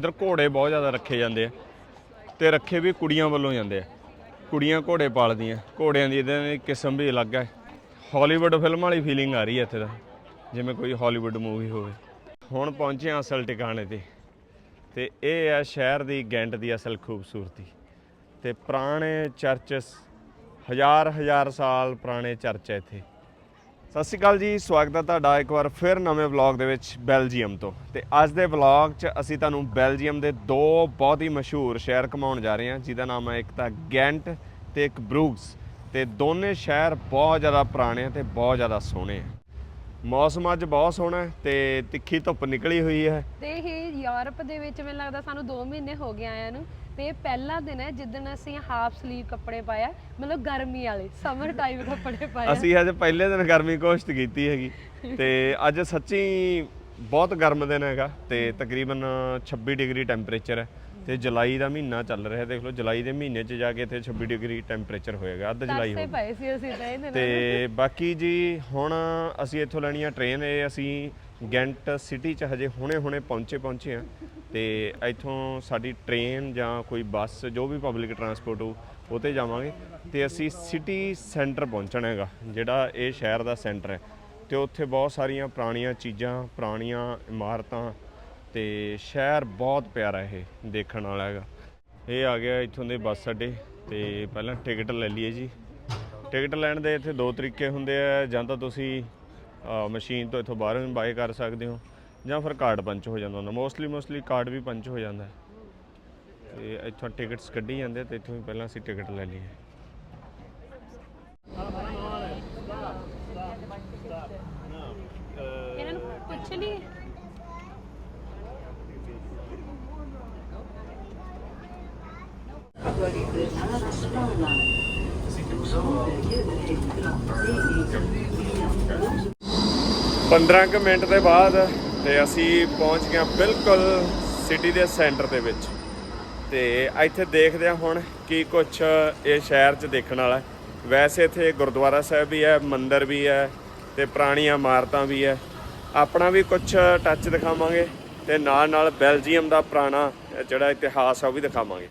ਇੱਧਰ ਘੋੜੇ ਬਹੁਤ ਜ਼ਿਆਦਾ ਰੱਖੇ ਜਾਂਦੇ ਆ ਤੇ ਰੱਖੇ ਵੀ ਕੁੜੀਆਂ ਵੱਲੋਂ ਜਾਂਦੇ ਆ। ਕੁੜੀਆਂ ਘੋੜੇ ਪਾਲਦੀਆਂ, ਘੋੜਿਆਂ ਦੀ ਇਹਦੇ ਦੀ ਕਿਸਮ ਵੀ ਅਲੱਗ ਹੈ ਹਾਲੀਵੁੱਡ ਫਿਲਮ ਵਾਲੀ ਫੀਲਿੰਗ ਆ ਰਹੀ ਹੈ ਇੱਥੇ ਦਾ ਜਿਵੇਂ ਕੋਈ ਹਾਲੀਵੁੱਡ ਮੂਵੀ ਹੋਵੇ। ਹੁਣ ਪਹੁੰਚੇ ਹਾਂ ਅਸਲ ਟਿਕਾਣੇ ਤੇ ਤੇ ਇਹ ਹੈ ਸ਼ਹਿਰ ਦੀ ਗੈਂਟ ਦੀ ਅਸਲ ਖੂਬਸੂਰਤੀ। ਤੇ ਪੁਰਾਣੇ ਚਰਚਸ ਹਜ਼ਾਰ ਹਜ਼ਾਰ ਸਾਲ ਪੁਰਾਣੇ ਚਰਚ ਹੈ ਇੱਥੇ। ਸਤਿ ਸ਼੍ਰੀ ਅਕਾਲ ਜੀ, ਸਵਾਗਤ ਹੈ ਤੁਹਾਡਾ ਇੱਕ ਵਾਰ ਫਿਰ ਨਵੇਂ ਵਲੌਗ ਦੇ ਵਿੱਚ ਬੈਲਜੀਅਮ ਤੋਂ। ਤੇ ਅੱਜ ਦੇ ਵਲੌਗ 'ਚ ਅਸੀਂ ਤੁਹਾਨੂੰ ਬੈਲਜੀਅਮ ਦੇ ਦੋ ਬਹੁਤ ਹੀ ਮਸ਼ਹੂਰ ਸ਼ਹਿਰ ਘਮਾਉਣ ਜਾ ਰਹੇ ਹਾਂ, ਜਿਹਦਾ ਨਾਮ ਹੈ ਇੱਕ ਤਾਂ ਗੈਂਟ ਤੇ ਇੱਕ ਬਰੂਗਸ। ਤੇ ਦੋਨੇ ਸ਼ਹਿਰ ਬਹੁਤ ਜ਼ਿਆਦਾ ਪੁਰਾਣੇ ਆ ਤੇ ਬਹੁਤ ਜ਼ਿਆਦਾ ਸੋਹਣੇ ਆ। ਮੌਸਮ ਅੱਜ ਬਹੁਤ ਸੋਹਣਾ ਹੈ ਤੇ ਤਿੱਖੀ ਧੁੱਪ ਨਿਕਲੀ ਹੋਈ ਹੈ। ਤੇ ਇਹ ਯੂਰਪ ਦੇ ਵਿੱਚ ਮੈਨੂੰ ਲੱਗਦਾ ਸਾਨੂੰ 2 ਮਹੀਨੇ ਹੋ ਗਏ ਆਇਆਂ ਨੂੰ। ਤੇ ਇਹ ਪਹਿਲਾ ਦਿਨ ਹੈ ਜਿੱਦਣ ਅਸੀਂ ਹਾਫ ਸਲੀਵ ਕੱਪੜੇ ਪਾਇਆ ਮਤਲਬ ਗਰਮੀ ਵਾਲੇ ਸਮਰ ਟਾਈਪ ਕੱਪੜੇ ਪਾਇਆ ਅਸੀਂ ਅੱਜ ਪਹਿਲੇ ਦਿਨ ਗਰਮੀ ਕੋਸ਼ਟ ਕੀਤੀ ਹੈਗੀ ਤੇ ਅੱਜ ਸੱਚੀ ਬਹੁਤ ਗਰਮ ਦਿਨ ਹੈਗਾ ਤੇ ਤਕਰੀਬਨ 26 ਡਿਗਰੀ ਟੈਂਪਰੇਚਰ ਹੈ ਤੇ ਜੁਲਾਈ ਦਾ ਮਹੀਨਾ ਚੱਲ ਰਿਹਾ ਦੇਖ ਲਓ ਜੁਲਾਈ ਦੇ ਮਹੀਨੇ 'ਚ ਜਾ ਕੇ ਇੱਥੇ 26 ਡਿਗਰੀ ਟੈਂਪਰੇਚਰ ਹੋਏਗਾ ਅੱਧ ਜੁਲਾਈ ਤਰਸੇ ਹੋ ਪਏ ਸੀ ਅਸੀਂ ਤੇ ਬਾਕੀ ਜੀ ਹੁਣ ਅਸੀਂ ਇੱਥੋਂ ਲੈਣੀ ਆ ਟ੍ਰੇਨ ਇਹ ਅਸੀਂ ਗੈਂਟ ਸਿਟੀ 'ਚ ਹਜੇ ਹੁਣੇ-ਹੁਣੇ ਪਹੁੰਚੇ ਪਹੁੰਚੇ ਆ। ਤੇ ਇੱਥੋਂ ਸਾਡੀ ਟ੍ਰੇਨ ਜਾਂ ਕੋਈ ਬੱਸ, ਜੋ ਵੀ ਪਬਲਿਕ ਟਰਾਂਸਪੋਰਟ ਹੋ ਉਹ ਤੇ ਜਾਵਾਂਗੇ। ਤੇ ਅਸੀਂ ਸਿਟੀ ਸੈਂਟਰ ਪਹੁੰਚਣਾ ਹੈਗਾ, ਜਿਹੜਾ ਇਹ ਸ਼ਹਿਰ ਦਾ ਸੈਂਟਰ ਹੈ। ਤੇ ਉੱਥੇ ਬਹੁਤ ਸਾਰੀਆਂ ਪੁਰਾਣੀਆਂ ਚੀਜ਼ਾਂ, ਪੁਰਾਣੀਆਂ ਇਮਾਰਤਾਂ ਤੇ ਸ਼ਹਿਰ ਬਹੁਤ ਪਿਆਰਾ ਇਹ ਦੇਖਣ ਵਾਲਾ ਹੈਗਾ। ਇਹ ਆ ਗਿਆ ਇੱਥੋਂ ਦੇ ਬੱਸ ਅੱਡੇ। ਤੇ ਪਹਿਲਾਂ ਟਿਕਟ ਲੈ ਲਈਏ ਜੀ। ਟਿਕਟ ਲੈਣ ਦੇ ਇੱਥੇ ਦੋ ਤਰੀਕੇ ਹੁੰਦੇ ਆ। ਜਾਂ ਤਾਂ ਤੁਸੀਂ ਮਸ਼ੀਨ ਤੋਂ ਇੱਥੋਂ ਬਾਹਰੋਂ ਵੀ ਬਾਏ ਕਰ ਸਕਦੇ ਹੋ ਜਾਂ ਫਿਰ ਕਾਰਡ ਪੰਚ ਹੋ ਜਾਂਦਾ ਹੁੰਦਾ। ਮੋਸਟਲੀ ਮੋਸਟਲੀ ਕਾਰਡ ਵੀ ਪੰਚ ਹੋ ਜਾਂਦਾ। ਤੇ ਇੱਥੋਂ ਟਿਕਟਸ ਕੱਢੀ ਜਾਂਦੇ ਤੇ ਇੱਥੋਂ ਹੀ ਪਹਿਲਾਂ ਅਸੀਂ ਟਿਕਟ ਲੈ ਲਈਏ। ਇਹਨਾਂ ਨੂੰ ਪੁੱਛ ਲਈ। ਪੰਦਰਾਂ ਕੁ ਮਿੰਟ ਦੇ ਬਾਅਦ ਤੇ ਅਸੀਂ ਪਹੁੰਚ ਗਏ ਹਾਂ ਬਿਲਕੁਲ ਸਿਟੀ ਦੇ ਸੈਂਟਰ ਦੇ ਵਿੱਚ। ਤੇ ਇੱਥੇ ਦੇਖਦੇ ਹਾਂ ਹੁਣ ਕੀ ਕੁਝ ਇਹ ਸ਼ਹਿਰ 'ਚ ਦੇਖਣ ਵਾਲਾ ਵੈਸੇ ਇੱਥੇ ਗੁਰਦੁਆਰਾ ਸਾਹਿਬ ਵੀ ਹੈ, ਮੰਦਿਰ ਵੀ ਹੈ ਤੇ ਪੁਰਾਣੀਆਂ ਇਮਾਰਤਾਂ ਵੀ ਹੈ। ਆਪਣਾ ਵੀ ਕੁਝ ਟੱਚ ਦਿਖਾਵਾਂਗੇ ਤੇ ਨਾਲ ਨਾਲ ਬੈਲਜੀਅਮ ਦਾ ਪੁਰਾਣਾ ਜਿਹੜਾ ਇਤਿਹਾਸ ਆ ਉਹ ਵੀ ਦਿਖਾਵਾਂਗੇ।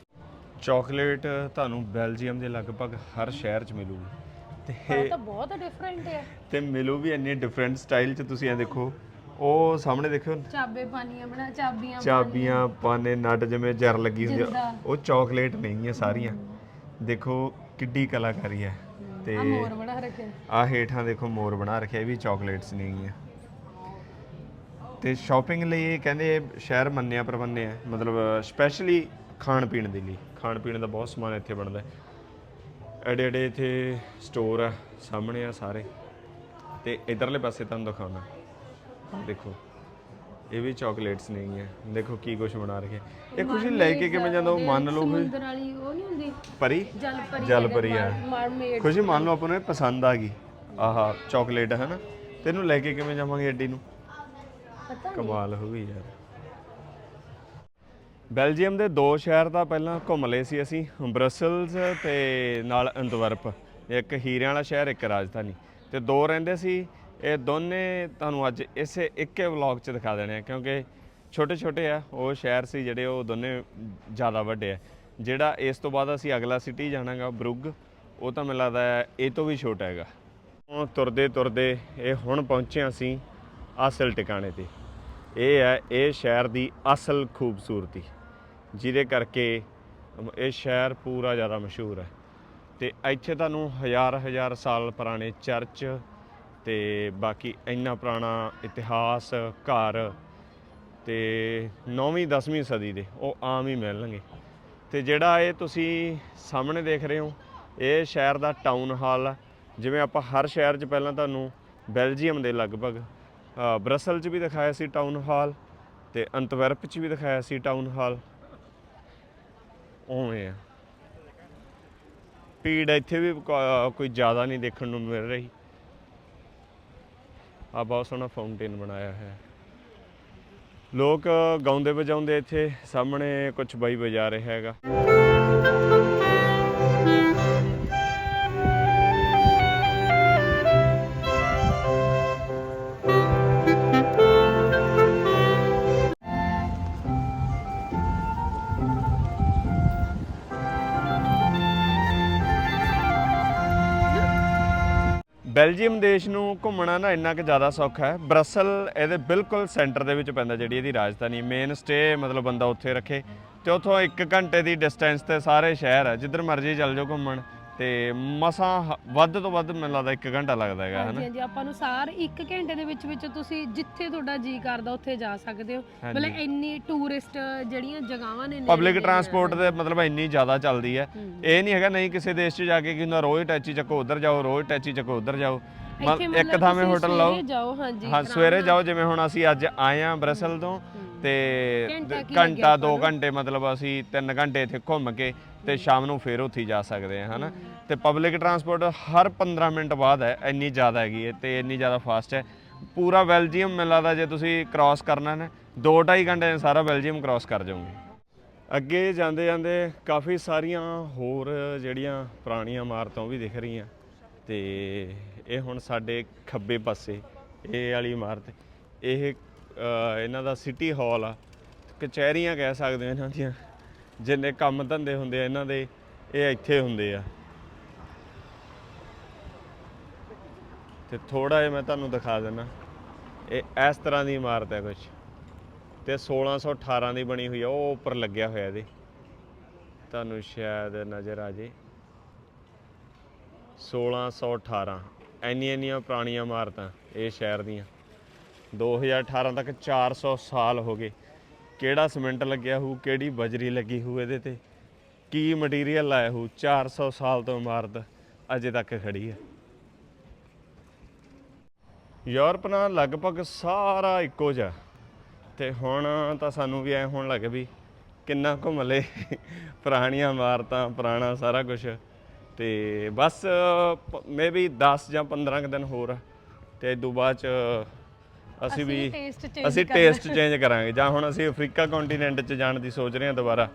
ਚਾਕਲੇਟ ਤੁਹਾਨੂੰ ਬੈਲਜੀਅਮ ਦੇ ਲਗਭਗ ਹਰ ਸ਼ਹਿਰ 'ਚ ਮਿਲੂਗੀ। ਤੇ ਇਹ ਤਾਂ ਬਹੁਤ ਡਿਫਰੈਂਟ ਹੈ ਤੇ ਮਿਲੂ ਵੀ ਇੰਨੇ ਡਿਫਰੈਂਟ ਸਟਾਈਲ ਚ ਤੁਸੀਂ ਇਹ ਦੇਖੋ। ਉਹ ਸਾਹਮਣੇ ਦੇਖੋ ਚਾਬੇ ਪਾਨੀਆਂ ਬਣਾ ਚਾਬੀਆਂ ਚਾਬੀਆਂ ਪਾਨੇ ਨਟ ਜਿਵੇਂ ਜਰ ਲੱਗੀ ਹੁੰਦੀ ਆ। ਉਹ ਚਾਕਲੇਟ ਨਹੀਂ ਹੈ ਸਾਰੀਆਂ। ਦੇਖੋ ਕਿੱਡੀ ਕਲਾਕਾਰੀ ਹੈ ਤੇ ਆ ਮੋਰ ਬਣਾ ਰੱਖਿਆ। ਆ ਹੇਠਾਂ ਦੇਖੋ ਮੋਰ ਬਣਾ ਰੱਖਿਆ ਇਹ ਵੀ ਚਾਕਲੇਟਸ ਨਹੀਂ ਹੈਗੀਆਂ। ਤੇ ਸ਼ਾਪਿੰਗ ਲਈ ਇਹ ਕਹਿੰਦੇ ਸ਼ਹਿਰ ਮੰਨਿਆ ਪ੍ਰਬੰਨਿਆ ਹੈ ਮਤਲਬ ਸਪੈਸ਼ਲੀ ਖਾਣ ਪੀਣ ਦੇ ਲਈ। ਖਾਣ ਪੀਣ ਦਾ ਬਹੁਤ ਸਮਾਨ ਇੱਥੇ ਬਣਦਾ। ਹੈ ਐਡੇ ਐਡੇ ਇੱਥੇ ਸਟੋਰ ਆ ਸਾਹਮਣੇ ਆ ਸਾਰੇ। ਤੇ ਇਧਰਲੇ ਪਾਸੇ ਤੁਹਾਨੂੰ ਦਿਖਾਉਣਾ। ਦੇਖੋ ਇਹ ਵੀ ਚਾਕਲੇਟਸ ਨਹੀਂ ਹੈ ਦੇਖੋ ਕੀ ਕੁਝ ਬਣਾ ਰੱਖਿਆ। ਇਹ ਕੁਝ ਲੈ ਕੇ ਕਿਵੇਂ ਜਾਂਦਾ ਉਹ ਮੰਨ ਲਓ ਕੋਈ ਸਮੁੰਦਰ ਵਾਲੀ ਉਹ ਨਹੀਂ ਹੁੰਦੀ? ਪਰੀ? ਜਲ ਪਰੀ ਜਲ ਪਰੀ ਆ ਮਰਮੇਡ ਖੁਸ਼ੀ ਮੰਨ ਲਓ ਆਪਾਂ ਨੂੰ ਇਹ ਪਸੰਦ ਆ ਗਈ। ਆਹਾ ਚਾਕਲੇਟ ਹੈ ਨਾ ਤੈਨੂੰ ਲੈ ਕੇ ਕਿਵੇਂ ਜਾਵਾਂਗੇ ਐਡੀ ਨੂੰ? ਪਤਾ ਕਮਾਲ ਹੋ ਗਈ ਯਾਰ। ਬੈਲਜੀਅਮ ਦੇ ਦੋ ਸ਼ਹਿਰ ਤਾਂ ਪਹਿਲਾਂ ਘੁੰਮ ਲਏ ਸੀ ਅਸੀਂ ਬਰਸਲਸ ਤੇ ਨਾਲ ਅੰਤਵਰਪ। ਇੱਕ ਹੀਰਿਆਂ ਵਾਲਾ ਸ਼ਹਿਰ, ਇੱਕ ਰਾਜਧਾਨੀ। ਤੇ ਦੋ ਰਹਿੰਦੇ ਸੀ, ਇਹ ਦੋਨੇ ਤੁਹਾਨੂੰ ਅੱਜ ਇਸੇ ਇੱਕੇ ਵਲੌਗ 'ਚ ਦਿਖਾ ਦੇਣੇ ਆ, ਕਿਉਂਕਿ ਛੋਟੇ ਛੋਟੇ ਆ, ਉਹ ਸ਼ਹਿਰ ਸੀ ਜਿਹੜੇ ਉਹ ਦੋਨੇ ਜ਼ਿਆਦਾ ਵੱਡੇ ਆ। ਜਿਹੜਾ ਇਸ ਤੋਂ ਬਾਅਦ ਅਸੀਂ ਅਗਲਾ ਸਿਟੀ ਜਾਣਾਗਾ, ਬਰੁੱਗ, ਉਹ ਤਾਂ ਮੈਨੂੰ ਲੱਗਦਾ ਹੈ ਇਹ ਤੋਂ ਵੀ ਛੋਟਾ ਹੈਗਾ। ਹੁਣ ਤੁਰਦੇ ਤੁਰਦੇ ਇਹ ਹੁਣ ਪਹੁੰਚੇ ਹਾਂ ਅਸੀਂ ਅਸਲ ਟਿਕਾਣੇ ਤੇ। ਇਹ ਹੈ, ਇਹ ਸ਼ਹਿਰ ਦੀ ਅਸਲ ਖੂਬਸੂਰਤੀ। ਜਿਹਦੇ ਕਰਕੇ ਇਹ ਸ਼ਹਿਰ ਪੂਰਾ ਜ਼ਿਆਦਾ ਮਸ਼ਹੂਰ ਹੈ। ਤੇ ਇੱਥੇ ਤੁਹਾਨੂੰ ਹਜ਼ਾਰ ਹਜ਼ਾਰ ਸਾਲ ਪੁਰਾਣੇ ਚਰਚ ਤੇ ਬਾਕੀ ਇੰਨਾ ਪੁਰਾਣਾ ਇਤਿਹਾਸ, ਘਰ ਤੇ 9ਵੀਂ 10ਵੀਂ ਸਦੀ ਦੇ ਉਹ ਆਮ ਹੀ ਮਿਲਣਗੇ। ਤੇ ਜਿਹੜਾ ਇਹ ਤੁਸੀਂ ਸਾਹਮਣੇ ਦੇਖ ਰਹੇ ਹੋ, ਇਹ ਸ਼ਹਿਰ ਦਾ ਟਾਊਨ ਹਾਲ ਆ। ਜਿਵੇਂ ਆਪਾਂ ਹਰ ਸ਼ਹਿਰ 'ਚ ਪਹਿਲਾਂ ਤੁਹਾਨੂੰ ਬੈਲਜੀਅਮ ਦੇ ਲਗਭਗ ਬ੍ਰਸਲ 'ਚ ਵੀ ਦਿਖਾਇਆ ਸੀ ਟਾਊਨ ਹਾਲ ਤੇ ਅੰਤਵਰਪ 'ਚ ਵੀ ਦਿਖਾਇਆ ਸੀ ਟਾਊਨ ਹਾਲ ਉਵੇਂ ਆ। ਭੀੜ ਇੱਥੇ ਵੀ ਕੋ- ਕੋਈ ਜ਼ਿਆਦਾ ਨਹੀਂ ਦੇਖਣ ਨੂੰ ਮਿਲ ਰਹੀ। ਆ ਬਹੁਤ ਸੋਹਣਾ ਫਾਊਂਟੇਨ ਬਣਾਇਆ ਹੈ ਲੋਕ ਗਾਉਂਦੇ ਵਜਾਉਂਦੇ ਇੱਥੇ, ਸਾਹਮਣੇ ਕੁਝ ਬਾਈ ਵਜਾ ਰਿਹਾ ਹੈਗਾ। ਬੈਲਜੀਅਮ ਦੇਸ਼ ਨੂੰ ਘੁੰਮਣਾ ਨਾ ਇੰਨਾ ਕਿ ਜ਼ਿਆਦਾ ਸੌਖਾ ਹੈ। ਬਰਸਲ ਇਹਦੇ ਬਿਲਕੁਲ ਸੈਂਟਰ ਦੇ ਵਿੱਚ ਪੈਂਦਾ, ਜਿਹੜੀ ਇਹਦੀ ਰਾਜਧਾਨੀ ਮੇਨ ਸਟੇ ਮਤਲਬ ਬੰਦਾ ਉੱਥੇ ਰੱਖੇ। ਤੇ ਉੱਥੋਂ 1 ਘੰਟੇ ਦੀ ਡਿਸਟੈਂਸ ਤੇ ਸਾਰੇ ਸ਼ਹਿਰ ਹੈ ਜਿੱਧਰ ਮਰਜ਼ੀ ਚੱਲ ਜਾਓ ਘੁੰਮਣ। ਤੇ ਮਸਾਂ ਹ- ਵੱਧ ਤੋਂ ਵੱਧ ਮੈਨੂੰ ਲੱਗਦਾ 1 ਘੰਟਾ ਲੱਗਦਾ ਹੈਗਾ ਹਾਂਜੀ ਹਨਾ? ਹਾਂਜੀ ਆਪਾਂ ਨੂੰ ਸਾਰ 1 ਘੰਟੇ ਦੇ ਵਿੱਚ ਵਿੱਚ ਤੁਸੀਂ ਜਿੱਥੇ ਤੁਹਾਡਾ ਜੀ ਕਰਦਾ ਉੱਥੇ ਜਾ ਸਕਦੇ ਹੋ। ਹਾਂਜੀ। ਮਤਲਬ ਇੰਨੀ ਟੂਰਿਸਟ ਜਿਹੜੀਆਂ ਜਗ੍ਹਾਵਾਂ ਨੇ ਪਬਲਿਕ ਟਰਾਂਸਪੋਰਟ ਦੇ ਮਤਲਬ ਇੰਨੀ ਜ਼ਿਆਦਾ ਚੱਲਦੀ ਹੈ। ਇਹ ਨਹੀਂ ਹੈਗਾ ਨਹੀਂ ਕਿਸੇ ਦੇਸ਼ 'ਚ ਜਾ ਕੇ ਕਿ ਹੁੰਦਾ ਰੋਜ਼ ਟੈਚੀ ਚੱਕੋ ਉਧਰ ਜਾਓ ਰੋਜ਼ ਟੈਚੀ ਚੱਕੋ ਉਧਰ ਜਾਓ। ਮ- ਇੱਕ ਥਾਵੇਂ ਹੋਟਲ ਲਓ। ਜਾਓ ਹਾਂਜੀ ਹਾਂ ਆਰਾਮ ਸਵੇਰੇ ਨਾਲ। ਜਾਓ ਜਿਵੇਂ ਹੁਣ ਅਸੀਂ ਅੱਜ ਆਏ ਆ ਬ੍ਰਸਲ ਤੋਂ। ਤੇ ਘੰਟਾ ਕੀ ਘੰਟਾ ਲੱਗਿਆ 2 ਘੰਟੇ ਮਤਲਬ ਅਸੀਂ 3 ਘੰਟੇ ਇੱਥੇ ਘੁੰਮ ਕੇ ਤੇ ਸ਼ਾਮ ਨੂੰ ਫੇਰ ਉੱਥੇ ਹੀ ਜਾ ਸਕਦੇ ਆ ਹਨਾ? ਤੇ ਪਬਲਿਕ ਟਰਾਂਸਪੋਰਟ ਹਰ 15 ਮਿੰਟ ਬਾਅਦ ਹੈ ਇੰਨੀ ਜ਼ਿਆਦਾ ਹੈਗੀ ਹੈ ਤੇ ਇੰਨੀ ਜ਼ਿਆਦਾ ਫਾਸਟ ਹੈ। ਪੂਰਾ ਬੈਲਜੀਅਮ ਮੈਨੂੰ ਲੱਗਦਾ ਜੇ ਤੁਸੀਂ ਕ੍ਰਾਸ ਕਰਨਾ ਨੇ 2.5 ਘੰਟੇ 'ਚ ਸਾਰਾ ਬੈਲਜੀਅਮ ਕ੍ਰਾਸ ਕਰ ਜਾਓਗੇ। ਅੱਗੇ ਜਾਂਦੇ ਜਾਂਦੇ ਕਾਫੀ ਸਾਰੀਆਂ ਹੋਰ ਜਿਹੜੀਆਂ ਪੁਰਾਣੀਆਂ ਇਮਾਰਤਾਂ ਉਹ ਵੀ ਦਿਖ ਰਹੀਆਂ। ਤੇ ਇਹ ਹੁਣ ਸਾਡੇ ਖੱਬੇ ਪਾਸੇ ਇਹ ਵਾਲੀ ਇਮਾਰਤ ਇਹ ਇਹਨਾਂ ਦਾ ਸਿਟੀ ਹਾਲ ਆ। ਕਚਹਿਰੀਆਂ ਕਹਿ ਸਕਦੇ ਹਾਂ ਇਹਨਾਂ ਦੀਆਂ, ਜਿੰਨੇ ਕੰਮ ਧੰਦੇ ਹੁੰਦੇ ਆ ਇਹਨਾਂ ਦੇ, ਇਹ ਇੱਥੇ ਹੁੰਦੇ ਆ। ਤੇ ਥੋੜਾ ਜਿਹਾ ਮੈਂ ਤੁਹਾਨੂੰ ਦਿਖਾ ਦਿੰਦਾ। ਇਹ ਇਸ ਤਰ੍ਹਾਂ ਦੀ ਇਮਾਰਤ ਹੈ ਕੁਝ ਤੇ 1618 ਦੀ ਬਣੀ ਹੋਈ ਆ, ਉਹ ਉੱਪਰ ਲੱਗਿਆ ਹੋਇਆ ਇਹਦੇ। ਤੁਹਾਨੂੰ ਸ਼ਾਇਦ ਨਜ਼ਰ ਆ ਜੇ। 1618 ਇੰਨੀਆਂ ਇੰਨੀਆਂ ਪੁਰਾਣੀਆਂ ਇਮਾਰਤਾਂ ਇਹ ਸ਼ਹਿਰ ਦੀਆਂ। 2018 ਤੱਕ 400 ਸਾਲ ਹੋ ਗਏ। ਕਿਹੜਾ ਸਿਮੈਂਟ ਲੱਗਿਆ ਹੋਊ ਕਿਹੜੀ ਬਜਰੀ ਲੱਗੀ ਹੋਊ ਇਹਦੇ ਤੇ? ਕੀ ਮਟੀਰੀਅਲ ਲਾਇਆ ਹੋਊ 400 ਸਾਲ ਤੋਂ ਇਮਾਰਤ ਅਜੇ ਤੱਕ ਖੜੀ ਹੈ। ਯੂਰਪ ਨਾਲ ਲਗਭਗ ਸਾਰਾ ਇੱਕੋ ਜਿਹਾ। ਤੇ ਹੁਣ ਤਾਂ ਸਾਨੂੰ ਵੀ ਐ ਹੋਣ ਲੱਗ ਵੀ ਕਿੰਨਾ ਘੁੰਮ ਲਏ ਪੁਰਾਣੀਆਂ ਇਮਾਰਤਾਂ, ਪੁਰਾਣਾ ਸਾਰਾ ਕੁਝ ਤੇ ਬਸ ਮੇਬੀ 10 ਜਾਂ 15 ਕੁ ਦਿਨ ਹੋਰ ਆ। ਤੇ ਤੋਂ ਬਾਅਦ ਚ ਅਸੀਂ ਵੀ taste change ਅਸੀਂ। ਟੇਸਟ ਚੇਂਜ ਕਰਾਂਗੇ। ਜਾਂ ਹੁਣ ਅਸੀਂ ਅਫਰੀਕਾ ਕੰਟੀਨੈਂਟ 'ਚ ਜਾਣ ਦੀ ਸੋਚ ਰਹੇ ਹਾਂ ਦੁਬਾਰਾ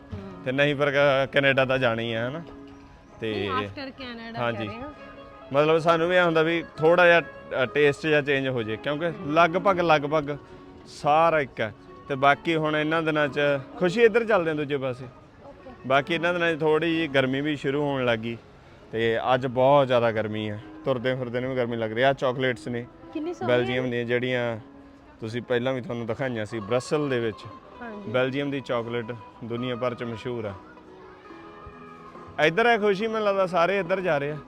ਤੇ ਨਹੀਂ ਫਿਰ ਕ- ਕੈਨੇਡਾ ਤਾਂ ਜਾਣਾ ਹੀ ਹੈ ਹਨਾ? ਤੇ ਆਫਟਰ ਕੈਨੇਡਾ ਹਾਂਜੀ। ਹੋ। ਮਤਲਬ ਸਾਨੂੰ ਵੀ ਇਹ ਹੁੰਦਾ ਵੀ ਥੋੜਾ ਜਿਹਾ ਟੇਸਟ ਜਿਹਾ ਚੇਂਜ ਹੋ ਜੇ ਕਿਉਂਕਿ ਲਗਭਗ ਲਗਭਗ ਸਾਰਾ ਇੱਕ ਹੈ। ਤੇ ਬਾਕੀ ਹੁਣ ਇਹਨਾਂ ਦਿਨਾਂ 'ਚ ਖੁਸ਼ੀ ਇੱਧਰ ਚੱਲਦੇ ਆ ਦੂਜੇ ਪਾਸੇ। ਬਾਕੀ ਇਹਨਾਂ ਦਿਨਾਂ 'ਚ ਥੋੜੀ ਜਿਹੀ ਗਰਮੀ ਵੀ ਸ਼ੁਰੂ ਹੋਣ ਲੱਗੀ ਤੇ ਅੱਜ ਬਹੁਤ ਜ਼ਿਆਦਾ ਗਰਮੀ ਹੈ। ਤੁਰਦੇ ਫਿਰਦੇ ਨੂੰ ਵੀ ਗਰਮੀ ਲੱਗ ਰਹੀ ਆ ਚਾਕਲੇਟਸ ਨੇ ਕਿੰਨੀ ਸੋਹਣੀ ਬੈਲਜੀਅਮ ਦੀਆਂ ਜਿਹੜੀਆਂ ਤੁਸੀਂ ਪਹਿਲਾਂ ਵੀ ਤੁਹਾਨੂੰ ਦਿਖਾਈਆਂ ਸੀ ਬ੍ਰਸਲ ਦੇ ਵਿੱਚ। ਹਾਂਜੀ। ਬੈਲਜੀਅਮ ਦੀ ਚਾਕਲੇਟ ਦੁਨੀਆ ਭਰ 'ਚ ਮਸ਼ਹੂਰ ਆ। ਇੱਧਰ ਹੈ ਖੁਸ਼ੀ ਮੈਨੂੰ ਲੱਗਦਾ ਸਾਰੇ ਇੱਧਰ ਜਾ ਰਹੇ ਆ।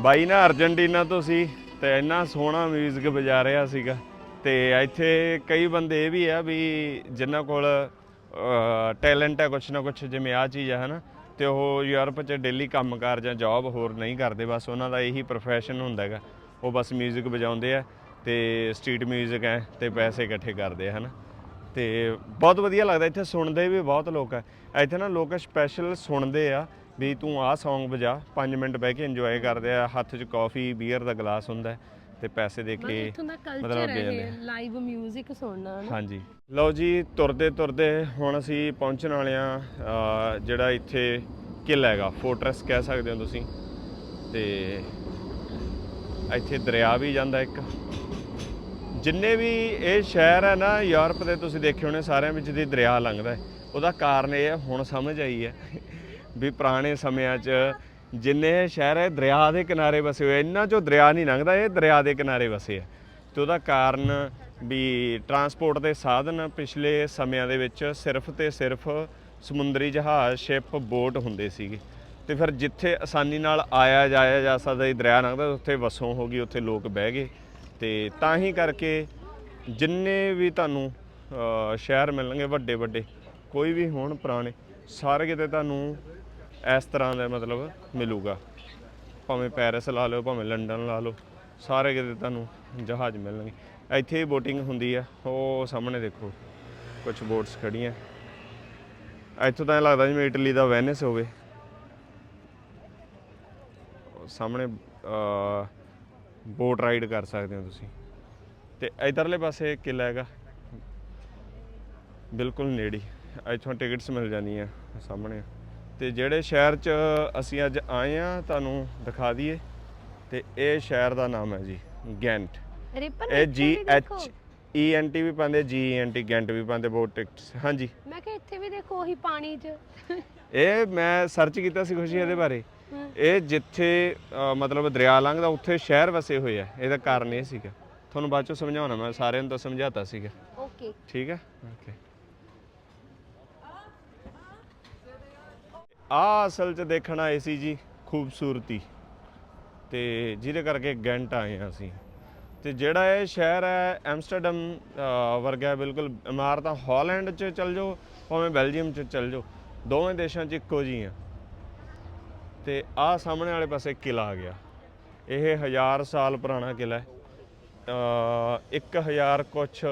ਬਾਈ ਨਾ ਅਰਜنٹੀਨਾ ਤੋਂ ਸੀ। ਤੇ ਇੰਨਾ ਸੋਹਣਾ 뮤직 ਵਜਾ ਰਿਹਾ ਸੀਗਾ ਤੇ ਇੱਥੇ ਕਈ ਬੰਦੇ ਇਹ ਵੀ ਆ ਵੀ ਜਿਨ੍ਹਾਂ ਕੋਲ ਟੈਲੈਂਟ ਹੈ ਕੁਛ ਨਾ ਕੁਛ ਜਿਵੇਂ ਆ ਚੀਜ਼ ਹੈ ਹਨਾ ਤੇ ਉਹ ਯੂਰਪ 'ਚ ਡੇਲੀ ਕੰਮਕਾਰ ਜਾਂ ਜੌਬ ਹੋਰ ਨਹੀਂ ਕਰਦੇ ਬਸ ਉਹਨਾਂ ਦਾ ਇਹੀ ਪ੍ਰੋਫੈਸ਼ਨ ਹੁੰਦਾ ਹੈਗਾ ਉਹ ਬਸ 뮤직 ਵਜਾਉਂਦੇ ਆ ਤੇ ਸਟਰੀਟ 뮤직 ਹੈ ਤੇ ਪੈਸੇ ਇਕੱਠੇ ਕਰਦੇ ਆ ਹਨਾ ਤੇ ਬਹੁਤ ਵਧੀਆ ਲੱਗਦਾ ਇੱਥੇ ਸੁਣਦੇ ਵੀ ਬਹੁਤ ਲੋਕ ਆ ਇੱਥੇ ਨਾ ਲੋਕ ਸਪੈਸ਼ਲ ਸੁਣਦੇ ਆ ਵੀ ਤੂੰ ਆਹ Song ਵਜਾ 5 ਮਿੰਟ ਬਹਿ ਕੇ ਇੰਜੋਏ ਕਰਦੇ ਆ ਹੱਥ 'ਚ ਕਾਫੀ ਬੀਅਰ ਦਾ ਗਲਾਸ ਹੁੰਦਾ ਹੈ ਤੇ ਪੈਸੇ ਦੇ ਕੇ ਇੱਥੋਂ ਦਾ ਮਤਲਬ ਕਲਚਰ ਅੱਗੇ ਹੈ ਜਾਂਦੇ ਇਹ ਲਾਈਵ 뮤직 ਸੁਣਨਾ ਹਨਾ? ਹਾਂਜੀ। ਲਓ ਜੀ ਤੁਰਦੇ ਤੁਰਦੇ ਹੁਣ ਅਸੀਂ ਪਹੁੰਚਣ ਵਾਲੇ ਆ ਜਿਹੜਾ ਇੱਥੇ ਕਿਲਾ ਹੈਗਾ ਫੋਰਟਰੈਸ ਕਹਿ ਸਕਦੇ ਹੋ ਤੁਸੀਂ। ਤੇ ਇੱਥੇ ਦਰਿਆ ਵੀ ਜਾਂਦਾ ਇੱਕ। ਜਿੰਨੇ ਵੀ ਇਹ ਸ਼ਹਿਰ ਹੈ ਨਾ ਯੂਰਪ ਦੇ ਤੁਸੀਂ ਦੇਖੇ ਹੋਣੇ ਸਾਰਿਆਂ ਵਿੱਚ ਦੀ ਦਰਿਆ ਲੰਘਦਾ ਹੈ। ਉਹਦਾ ਕਾਰਨ ਇਹ ਹੈ ਹੁਣ ਸਮਝ ਆਈ ਹੈ ਵੀ ਪੁਰਾਣੇ ਸਮਿਆਂ 'ਚ ਜਿੰਨੇ ਸ਼ਹਿਰ ਹੈ, ਦਰਿਆ ਦੇ ਕਿਨਾਰੇ ਵਸੇ ਹੋਏ ਇਹਨਾਂ 'ਚੋਂ ਦਰਿਆ ਨਹੀਂ ਲੰਘਦਾ, ਇਹ ਦਰਿਆ ਦੇ ਕਿਨਾਰੇ ਵਸੇ ਆ। ਤੇ ਉਹਦਾ ਕਾਰਨ ਵੀ ਟਰਾਂਸਪੋਰਟ ਦੇ ਸਾਧਨ ਪਿਛਲੇ ਸਮਿਆਂ ਦੇ ਵਿੱਚ ਸਿਰਫ ਤੇ ਸਿਰਫ ਸਮੁੰਦਰੀ ਜਹਾਜ਼ ਸ਼ਿਪ ਬੋਟ ਹੁੰਦੇ ਸੀਗੇ। ਤੇ ਫਿਰ ਜਿੱਥੇ ਆਸਾਨੀ ਨਾਲ ਆਇਆ ਜਾਇਆ ਜਾ ਸਕਦਾ ਸੀ, ਦਰਿਆ ਲੰਘਦਾ, ਉੱਥੇ ਵਸੋਂ ਹੋ ਗਈ, ਉੱਥੇ ਲੋਕ ਬਹਿ ਗਏ। ਤੇ ਤਾਂ ਹੀ ਕਰਕੇ ਜਿੰਨੇ ਵੀ ਤੁਹਾਨੂੰ ਸ਼ਹਿਰ ਮਿਲਣਗੇ ਵੱਡੇ ਵੱਡੇ ਕੋਈ ਵੀ ਹੋਣ ਪੁਰਾਣੇ, ਸਾਰੇ ਕਿਤੇ ਤੁਹਾਨੂੰ ਇਸ ਤਰ੍ਹਾਂ ਦਾ ਮਤਲਬ ਮਿਲੂਗਾ। ਭਾਵੇਂ ਪੈਰਿਸ ਲਾ ਲਓ, ਭਾਵੇਂ ਲੰਡਨ ਲਾ ਲਓ, ਸਾਰੇ ਕਿਤੇ ਤੁਹਾਨੂੰ ਜਹਾਜ਼ ਮਿਲਣਗੇ। ਇੱਥੇ ਬੋਟਿੰਗ ਹੁੰਦੀ ਆ, ਉਹ ਸਾਹਮਣੇ ਦੇਖੋ ਕੁਝ ਬੋਟਸ ਖੜੀਆਂ ਇੱਥੋਂ ਤਾਂ ਐਂ ਲੱਗਦਾ ਜਿਵੇਂ ਇਟਲੀ ਦਾ ਵੈਨਿਸ ਹੋਵੇ। ਸਾਹਮਣੇ ਬੋਟ ਰਾਈਡ ਕਰ ਸਕਦੇ ਹੋ ਤੁਸੀਂ। ਤੇ ਇਧਰਲੇ ਪਾਸੇ ਕਿਲਾ ਹੈਗਾ। ਬਿਲਕੁਲ ਨੇੜੇ। ਇੱਥੋਂ ਟਿਕਟਸ ਮਿਲ ਜਾਂਦੀਆਂ ਸਾਹਮਣੇ। ਤੇ ਜਿਹੜੇ ਸ਼ਹਿਰ 'ਚ ਅਸੀਂ ਅੱਜ ਆਏ ਆ ਤੁਹਾਨੂੰ ਦਿਖਾ ਦਈਏ। ਤੇ ਇਹ ਸ਼ਹਿਰ ਦਾ ਨਾਮ ਹੈ ਜੀ ਗੈਂਟ। ਰਿਪਨ ਇਹ ਜੀ। ਐਚ ਈ ਐਨ ਟੀ ਵੀ ਪਾਉਂਦੇ ਜੀ ਐਨ ਟੀ ਗੈਂਟ ਵੀ ਪਾਉਂਦੇ ਬੋਟਿਕਸ ਹਾਂਜੀ। ਮੈਂ ਕਿਹਾ ਇੱਥੇ ਵੀ ਦੇਖੋ ਉਹੀ ਪਾਣੀ 'ਚ। ਇਹ ਮੈਂ ਸਰਚ ਕੀਤਾ ਸੀ ਖੁਸ਼ੀ ਇਹਦੇ ਬਾਰੇ। ਇਹ ਜਿੱਥੇ ਮਤਲਬ ਦਰਿਆ ਲੰਘਦਾ ਉੱਥੇ ਸ਼ਹਿਰ ਵਸੇ ਹੋਏ ਆ। ਇਹਦਾ ਕਾਰਨ ਇਹ ਸੀਗਾ। ਤੁਹਾਨੂੰ ਬਾਅਦ ਚੋਂ ਸਮਝਾਉਣਾ ਮੈਂ ਸਾਰਿਆਂ ਨੂੰ ਤਾਂ ਸਮਝਾਤਾ ਸੀਗਾ। ਓਕੇ। ਠੀਕ ਹੈ? ਓਕੇ। ਆ ਅਸਲ 'ਚ ਦੇਖਣ ਆਏ ਸੀ ਜੀ ਖੂਬਸੂਰਤੀ। ਤੇ ਜਿਹਦੇ ਕਰਕੇ ਗੈਂਟ ਆਏ ਹਾਂ ਅਸੀਂ। ਤੇ ਜਿਹੜਾ ਇਹ ਸ਼ਹਿਰ ਹੈ, ਐਮਸਟਰਡਮ ਵਰਗਾ ਬਿਲਕੁਲ ਇਮਾਰਤਾਂ ਹਾਲੈਂਡ 'ਚ ਚੱਲ ਜਾਓ, ਭਾਵੇਂ ਬੈਲਜੀਅਮ 'ਚ ਚੱਲ ਜਾਓ, ਦੋਵੇਂ ਦੇਸ਼ਾਂ 'ਚ ਇੱਕੋ ਜਿਹੀਆਂ ਤੇ ਆਹ ਸਾਹਮਣੇ ਵਾਲੇ ਪਾਸੇ ਕਿਲਾ ਆ ਗਿਆ। ਇਹ ਹਜ਼ਾਰ ਸਾਲ ਪੁਰਾਣਾ ਕਿਲਾ ਹੈ। ਅ 1000 ਕੁਛ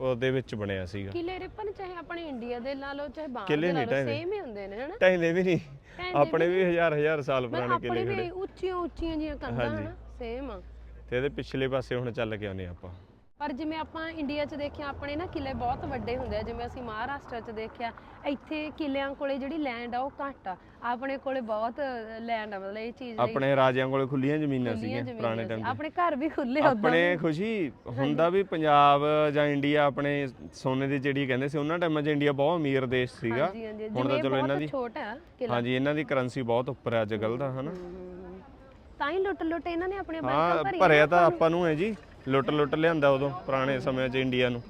ਉਹਦੇ ਵਿੱਚ ਬਣਿਆ ਸੀਗਾ। ਕਿਲੇ ਰਿਪਨ ਚਾਹੇ ਆਪਣੇ ਇੰਡੀਆ ਦੇ ਲਾ ਲਓ ਚਾਹੇ ਬਾਹਰ ਕਿਲੇ ਦੇ ਲਾ ਨਹੀਂ ਲਓ ਢਹਿੰਦੇ। ਸੇਮ ਹੀ ਹੁੰਦੇ ਨੇ ਹਨਾ? ਢਹਿੰਦੇ ਵੀ ਨਹੀਂ। ਆਪਣੇ ਵੀ ਹਜ਼ਾਰ ਹਜ਼ਾਰ ਸਾਲ ਮੈਂ ਪੁਰਾਣੇ ਆਪਣੇ ਕਿਲੇ ਵੀ ਖੜੇ ਉੱਚੀਆਂ ਉੱਚੀਆਂ ਜੀਆਂ ਕੰਧਾਂ ਹਾਂਜੀ। ਹਨਾ? ਸੇਮ ਆ। ਤੇ ਇਹਦੇ ਪਿਛਲੇ ਪਾਸੇ ਹੁਣ ਚੱਲ ਕੇ ਆਉਂਦੇ ਆਪਾਂ। ਪਰ ਜਿਵੇਂ ਆਪਾਂ ਇੰਡੀਆ 'ਚ ਦੇਖਿਆ ਆਪਣੇ ਨਾ ਕਿਲੇ ਬਹੁਤ ਵੱਡੇ ਹੁੰਦੇ ਆ। ਜਿਵੇਂ ਅਸੀਂ ਮਹਾਰਾਸ਼ਟਰ 'ਚ ਦੇਖਿਆ ਇੱਥੇ ਕਿਲਿਆਂ ਕੋਲੇ ਜਿਹੜੀ ਲੈਂਡ ਆ ਉਹ ਘੱਟ ਆ। ਆਪਣੇ ਕੋਲੇ ਬਹੁਤ ਲੈਂਡ ਆ ਮਤਲਬ ਇਹ ਚੀਜ਼ ਲਈ ਆਪਣੇ ਰਾਜਿਆਂ ਕੋਲੇ ਖੁੱਲੀਆਂ ਜ਼ਮੀਨਾਂ ਖੁੱਲੀਆਂ ਸੀਗੀਆਂ ਜ਼ਮੀਨਾਂ ਪੁਰਾਣੇ ਸੀ। ਟਾਈਮ 'ਚ ਆਪਣੇ ਘਰ ਵੀ ਖੁੱਲੇ ਉਦਾਂ ਆਪਣੇ ਖੁਸ਼ੀ ਹੁੰਦਾ ਵੀ ਪੰਜਾਬ ਜਾਂ ਇੰਡੀਆ ਆਪਣੇ ਸੋਨੇ ਦੀ ਚਿੜੀ ਕਹਿੰਦੇ ਸੀ ਉਹਨਾਂ ਟਾਈਮਾਂ 'ਚ ਇੰਡੀਆ ਬਹੁਤ ਅਮੀਰ ਦੇਸ਼ ਸੀਗਾ। ਹਾਂਜੀ ਹਾਂਜੀ। ਹੁਣ ਤਾਂ ਜਿਵੇਂ ਚਲੋ ਇਹਨਾਂ ਬਹੁਤ ਦੀ ਛੋਟਾ ਆ ਕਿਲਾ। ਹਾਂਜੀ ਇਹਨਾਂ ਦੀ ਕਰੰਸੀ ਬਹੁਤ ਉੱਪਰ ਹੈ ਅੱਜ ਕੱਲ ਦਾ ਹਨਾ। ਤਾਂ ਹੀ ਲੁੱਟ ਲੁੱਟ ਇਹਨਾਂ ਨੇ ਆਪਣੇ ਬੈਂਕਾਂ ਹਾਂ ਭਰੀਆਂ ਭਰਿਆ ਤਾਂ ਆਪਾਂ ਨੂੰ ਹੈ ਜੀ। ਲੁੱਟ ਲੁੱਟ ਲਿਆਂਦਾ ਉਦੋਂ ਪੁਰਾਣੇ ਸਮਿਆਂ 'ਚ ਇੰਡੀਆ ਨੂੰ।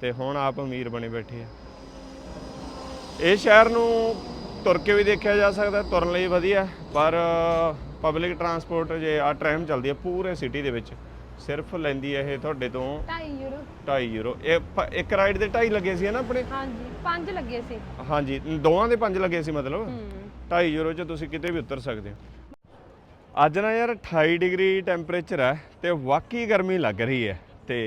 ਤੇ ਹੁਣ ਆਪ ਅਮੀਰ ਬਣੇ ਬੈਠੇ ਆ। ਇਹ ਸ਼ਹਿਰ ਨੂੰ ਤੁਰ ਕੇ ਵੀ ਦੇਖਿਆ ਜਾ ਸਕਦਾ ਤੁਰਨ ਲਈ ਵਧੀਆ ਪਰ ਪਬਲਿਕ ਟਰਾਂਸਪੋਰਟ ਜੇ ਆ ਟ੍ਰੈਮ ਚੱਲਦੀ ਹੈ ਪੂਰੇ ਸਿਟੀ ਦੇ ਵਿੱਚ ਸਿਰਫ ਲੈਂਦੀ ਹੈ ਇਹ ਤੁਹਾਡੇ ਤੋਂ 2.5 ਯੂਰੋ 2.5 ਯੂਰੋ ਇਹ ਪ- ਇੱਕ ਰਾਈਡ ਦੇ 2.5 ਲੱਗੇ ਸੀ ਨਾ ਆਪਣੇ? ਹਾਂਜੀ ਪੰਜ ਲੱਗੇ ਸੀ। ਹਾਂਜੀ ਦੋਵਾਂ ਦੇ 5 ਲੱਗੇ ਸੀ ਮਤਲਬ? ਹੂੰ। 2.5 ਯੂਰੋ 'ਚ ਤੁਸੀਂ ਕਿਤੇ ਵੀ ਉਤਰ ਸਕਦੇ ਹੋ। ਅੱਜ ਨਾ ਯਾਰ 28 ਡਿਗਰੀ ਟੈਂਪਰੇਚਰ ਹੈ ਤੇ ਵਾਕਈ ਗਰਮੀ ਲੱਗ ਰਹੀ ਹੈ ਤੇ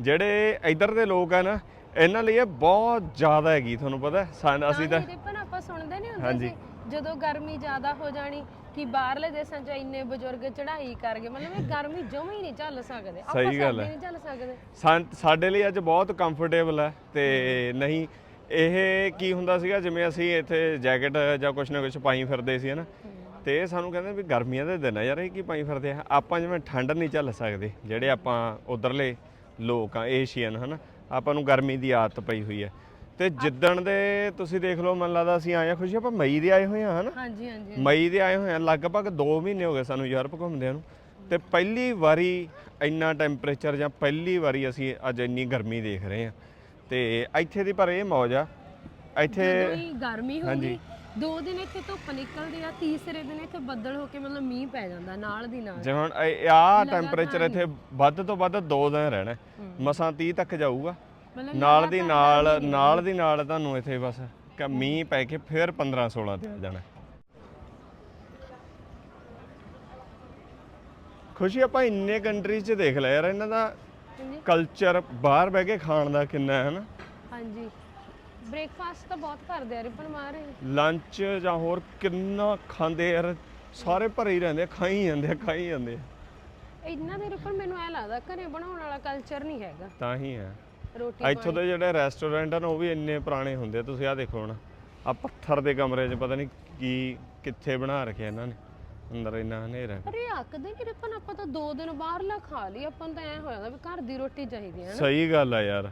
ਜਿਹੜੇ ਇੱਧਰ ਦੇ ਲੋਕ ਆ ਨਾ ਇਹਨਾਂ ਲਈ ਇਹ ਬਹੁਤ ਜ਼ਿਆਦਾ ਹੈਗੀ ਤੁਹਾਨੂੰ ਪਤਾ? ਸਾਨੂੰ ਅਸੀਂ ਤਾਂ ਆਪਾਂ ਸੁਣਦੇ ਨਹੀਂ ਹੁੰਦੇ ਹਾਂਜੀ। ਸੀ ਜਦੋਂ ਗਰਮੀ ਜ਼ਿਆਦਾ ਹੋ ਜਾਣੀ ਕਿ ਬਾਹਰਲੇ ਦੇਸ਼ਾਂ 'ਚ ਇੰਨੇ ਬਜ਼ੁਰਗ ਚੜ੍ਹਾਈ ਕਰ ਗਏ ਮਤਲਬ ਇਹ ਗਰਮੀ ਜਮਾ ਹੀ ਨਹੀਂ ਝੱਲ ਸਕਦੇ ਆਪਾਂ ਸਹੀ ਗੱਲ ਸਰਦੀ ਹੈ। ਨਹੀਂ ਝੱਲ ਸਕਦੇ ਸਾਨ- ਸਾਡੇ ਲਈ ਅੱਜ ਬਹੁਤ ਕੰਫਰਟੇਬਲ ਹੈ ਤੇ ਨਹੀਂ ਇਹ ਕੀ ਹੁੰਦਾ ਸੀਗਾ ਜਿਵੇਂ ਅਸੀਂ ਇੱਥੇ ਜੈਕਟ ਜਾਂ ਕੁਛ ਨਾ ਕੁਛ ਪਾਈ ਫਿਰਦੇ ਸੀ ਹਨਾ ਤੇ ਇਹ ਸਾਨੂੰ ਕਹਿੰਦੇ ਵੀ ਗਰਮੀਆਂ ਦੇ ਦਿਨ ਆ ਯਾਰ ਇਹ ਕੀ ਪਾਈ ਫਿਰਦੇ ਆ? ਆਪਾਂ ਜਿਵੇਂ ਠੰਡ ਨਹੀਂ ਝੱਲ ਸਕਦੇ ਜਿਹੜੇ ਆਪਾਂ ਉਧਰਲੇ ਲੋਕ ਆ ਏਸ਼ੀਅਨ ਹਨਾ? ਆਪਾਂ ਨੂੰ ਗਰਮੀ ਦੀ ਆਦਤ ਪਈ ਹੋਈ ਹੈ ਤੇ ਜਿੱਦਣ ਦੇ ਤੁਸੀਂ ਦੇਖ ਲਓ ਮੈਨੂੰ ਲੱਗਦਾ ਅਸੀਂ ਆਏ ਆ ਖੁਸ਼ੀ ਆਪਾਂ ਮਈ ਦੇ ਆਏ ਹੋਏ ਆ ਹਨਾ? ਹਾਂਜੀ ਹਾਂਜੀ ਮਈ ਦੇ ਆਏ ਹੋਏ ਆ ਲਗਭਗ 2 ਮਹੀਨੇ ਹੋ ਗਏ ਸਾਨੂੰ ਯੂਰਪ ਘੁੰਮਦਿਆਂ ਨੂੰ। ਤੇ ਪਹਿਲੀ ਵਾਰੀ ਇੰਨਾ ਟੈਂਪਰੇਚਰ ਜਾਂ ਪਹਿਲੀ ਵਾਰੀ ਅਸੀਂ ਅੱਜ ਇੰਨੀ ਗਰਮੀ ਦੇਖ ਰਹੇ ਆ। ਤੇ ਇੱਥੇ ਦੀ ਪਰ ਇਹ ਮੌਜ ਆ ਇੱਥੇ ਜਦੋਂ ਹੀ ਗਰਮੀ ਹਾਂਜੀ। ਦੋ ਦਿਨ ਇੱਥੇ ਧੁੱਪ ਨਿਕਲਦੀ ਆ ਤੀਸਰੇ ਦਿਨ ਇੱਥੇ ਬੱਦਲ ਹੋ ਕੇ ਮਤਲਬ ਮੀਂਹ ਪੈ ਜਾਂਦਾ ਨਾਲ ਦੀ ਨਾਲ। ਜਿਵੇਂ ਹੁਣ ਇਹ- ਆਹ ਟੈਂਪਰੇਚਰ ਇੱਥੇ ਵੱਧ ਤੋਂ ਵੱਧ 2 ਦਿਨ ਰਹਿਣਾ ਮਸਾਂ 30 ਤੱਕ ਜਾਊਗਾ। ਮਤਲਬ ਨਾਲ ਦੀ ਨਾਲ ਨਾਲ ਦੀ ਨਾਲ ਤੁਹਾਨੂੰ ਇੱਥੇ ਬਸ ਕ- ਮੀਂਹ ਪੈ ਕੇ ਫਿਰ 15 16 ਤੇ ਆ ਜਾਣਾ ਖੁਸ਼ੀ ਆਪਾਂ ਇੰਨੇ ਕੰਟਰੀਜ਼ 'ਚ ਦੇਖ ਲਿਆ ਯਾਰ ਇਹਨਾਂ ਦਾ ਹਾਂਜੀ ਕਲਚਰ ਬਾਹਰ ਬਹਿ ਕੇ ਖਾਣ ਦਾ ਕਿੰਨਾ ਹੈ ਨਾ। ਹਾਂਜੀ। ਬ੍ਰੇਕਫਾਸਟ ਤਾਂ ਬਹੁਤ ਕਰਦੇ ਆ ਰਿਪਨ ਮਾਰੇ ਲੰਚ ਜਾਂ ਹੋਰ ਕਿੰਨਾ ਖਾਂਦੇ ਯਾਰ ਸਾਰੇ ਭਰੇ ਹੀ ਰਹਿੰਦੇ ਆ, ਖਾਈ ਜਾਂਦੇ ਆ, ਖਾਈ ਜਾਂਦੇ ਆ। ਇਹਨਾਂ ਦੇ ਰਿਪਨ ਮੈਨੂੰ ਐ ਲੱਗਦਾ ਘਰੇ ਬਣਾਉਣ ਵਾਲਾ ਕਲਚਰ ਨਹੀਂ ਹੈਗਾ। ਤਾਂ ਹੀ ਹੈ। ਰੋਟੀ ਇੱਥੋਂ ਦੇ ਜਿਹੜੇ ਰੈਸਟੋਰੈਂਟ ਹਨ ਉਹ ਵੀ ਇੰਨੇ ਪੁਰਾਣੇ ਹੁੰਦੇ ਆ ਤੁਸੀਂ ਆ ਦੇਖੋ ਹੁਣ। ਆ ਪੱਥਰ ਦੇ ਕਮਰੇ 'ਚ ਪਤਾ ਨਹੀਂ ਕੀ ਕਿੱਥੇ ਬਣਾ ਰੱਖਿਆ ਇਹਨਾਂ ਨੇ। ਅੰਦਰ ਇੰਨਾ ਹਨੇਰਾ। ਅਰੇ ਆਕਦੇ ਨਹੀਂ ਰਿਪਨ ਆਪਾਂ ਤਾਂ ਦੋ ਦਿਨ ਬਾਹਰਲਾ ਖਾ ਲਈ ਆਪਾਂ ਨੂੰ ਤਾਂ ਐ ਹੋ ਜਾਂਦਾ ਵੀ ਘਰ ਦੀ ਰੋਟੀ ਚਾਹੀਦੀ ਹੈ ਨਾ। ਸਹੀ ਗੱਲ ਆ ਯਾਰ।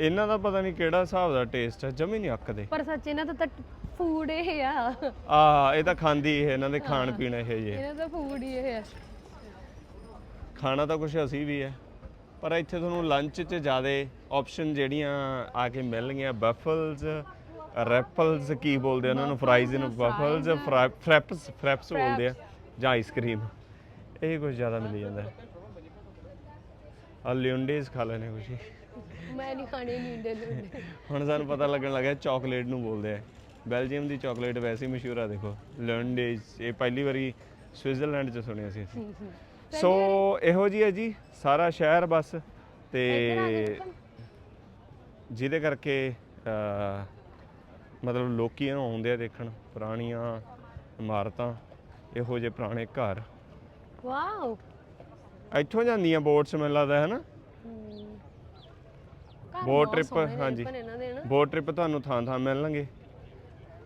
ਇਹਨਾਂ ਦਾ ਪਤਾ ਨਹੀਂ ਕਿਹੜਾ ਹਿਸਾਬ ਦਾ ਟੇਸਟ ਹੈ ਜਮੀ ਨਹੀਂ ਅੱਕਦੇ ਪਰ ਸੱਚ ਇਹਨਾਂ ਦਾ ਤਾਂ ਫੂਡ ਇਹ ਆ। ਆ ਇਹ ਤਾਂ ਖਾਂਦੀ ਇਹ ਇਹਨਾਂ ਦੇ ਖਾਣ ਪੀਣ ਇਹ ਜੇ। ਇਹਨਾਂ ਦਾ ਫੂਡ ਹੀ ਇਹ ਆ। ਖਾਣਾ ਤਾਂ ਕੁਛ ਅਸੀਂ ਵੀ ਹੈ ਪਰ ਇੱਥੇ ਤੁਹਾਨੂੰ ਲੰਚ 'ਚ ਜ਼ਿਆਦਾ ਆਪਸ਼ਨ ਜਿਹੜੀਆਂ ਆ ਕੇ ਮਿਲਣਗੀਆਂ ਬਫਲਸ ਰੈਪਲਸ ਕੀ ਬੋਲਦੇ ਆ ਉਹਨਾਂ ਨੂੰ ਫਰਾਈਜ਼ ਨੂੰ ਬਫਲਸ ਫ੍ਰੈਪਸ ਫ੍ਰੈਪਸ ਬੋਲਦੇ ਆ ਜਾਂ ਆਈਸਕ੍ਰੀਮ ਇਹ ਕੁਝ ਜ਼ਿਆਦਾ ਮਿਲ ਜਾਂਦਾ। ਹੈ ਆ ਲਿਉਂਡੇਸ ਖਾ ਲੈਣੇ ਕੁਛ। ਮੈਂ ਨਹੀਂ ਖਾਣੇ ਲੀਂਡੇ ਲੁੰਡੇ ਹੁਣ ਸਾਨੂੰ ਪਤਾ ਲੱਗਣ ਲੱਗਾ ਚਾਕਲੇਟ ਨੂੰ ਬੋਲਦੇ ਆ। ਬੈਲਜੀਅਮ ਦੀ ਚਾਕਲੇਟ ਵੈਸੇ ਹੀ ਮਸ਼ਹੂਰ ਆ ਦੇਖੋ। ਲਿਉਂਡੇਸ ਇਹ ਪਹਿਲੀ ਵਾਰੀ ਸਵਿਟਜ਼ਰਲੈਂਡ 'ਚ ਸੁਣਿਆ ਸੀ ਅਸੀਂ। ਸੋ ਇਹੋ ਜੀ ਹੈ ਜੀ ਸਾਰਾ ਸ਼ਹਿਰ ਬਸ ਤੇ ਜਿਹਦੇ ਕਰਕੇ ਮਤਲਬ ਲੋਕੀ ਇਹਨੂੰ ਆਉਂਦੇ ਆ ਦੇਖਣ ਪੁਰਾਣੀਆਂ ਇਮਾਰਤਾਂ ਇਹੋ ਜਿਹੇ ਪੁਰਾਣੇ ਘਰ। ਵਾਓ ਇੱਥੋਂ ਜਾਂਦੀਆਂ ਬੋਟਸ ਮੈਨੂੰ ਲੱਗਦਾ ਹੈ ਨਾ Boat trip, ਹਾਂਜੀ। ਬੋਟ ਟ੍ਰਿਪ ਤੁਹਾਨੂੰ ਥਾਂ ਥਾਂ ਮਿਲਣਗੇ।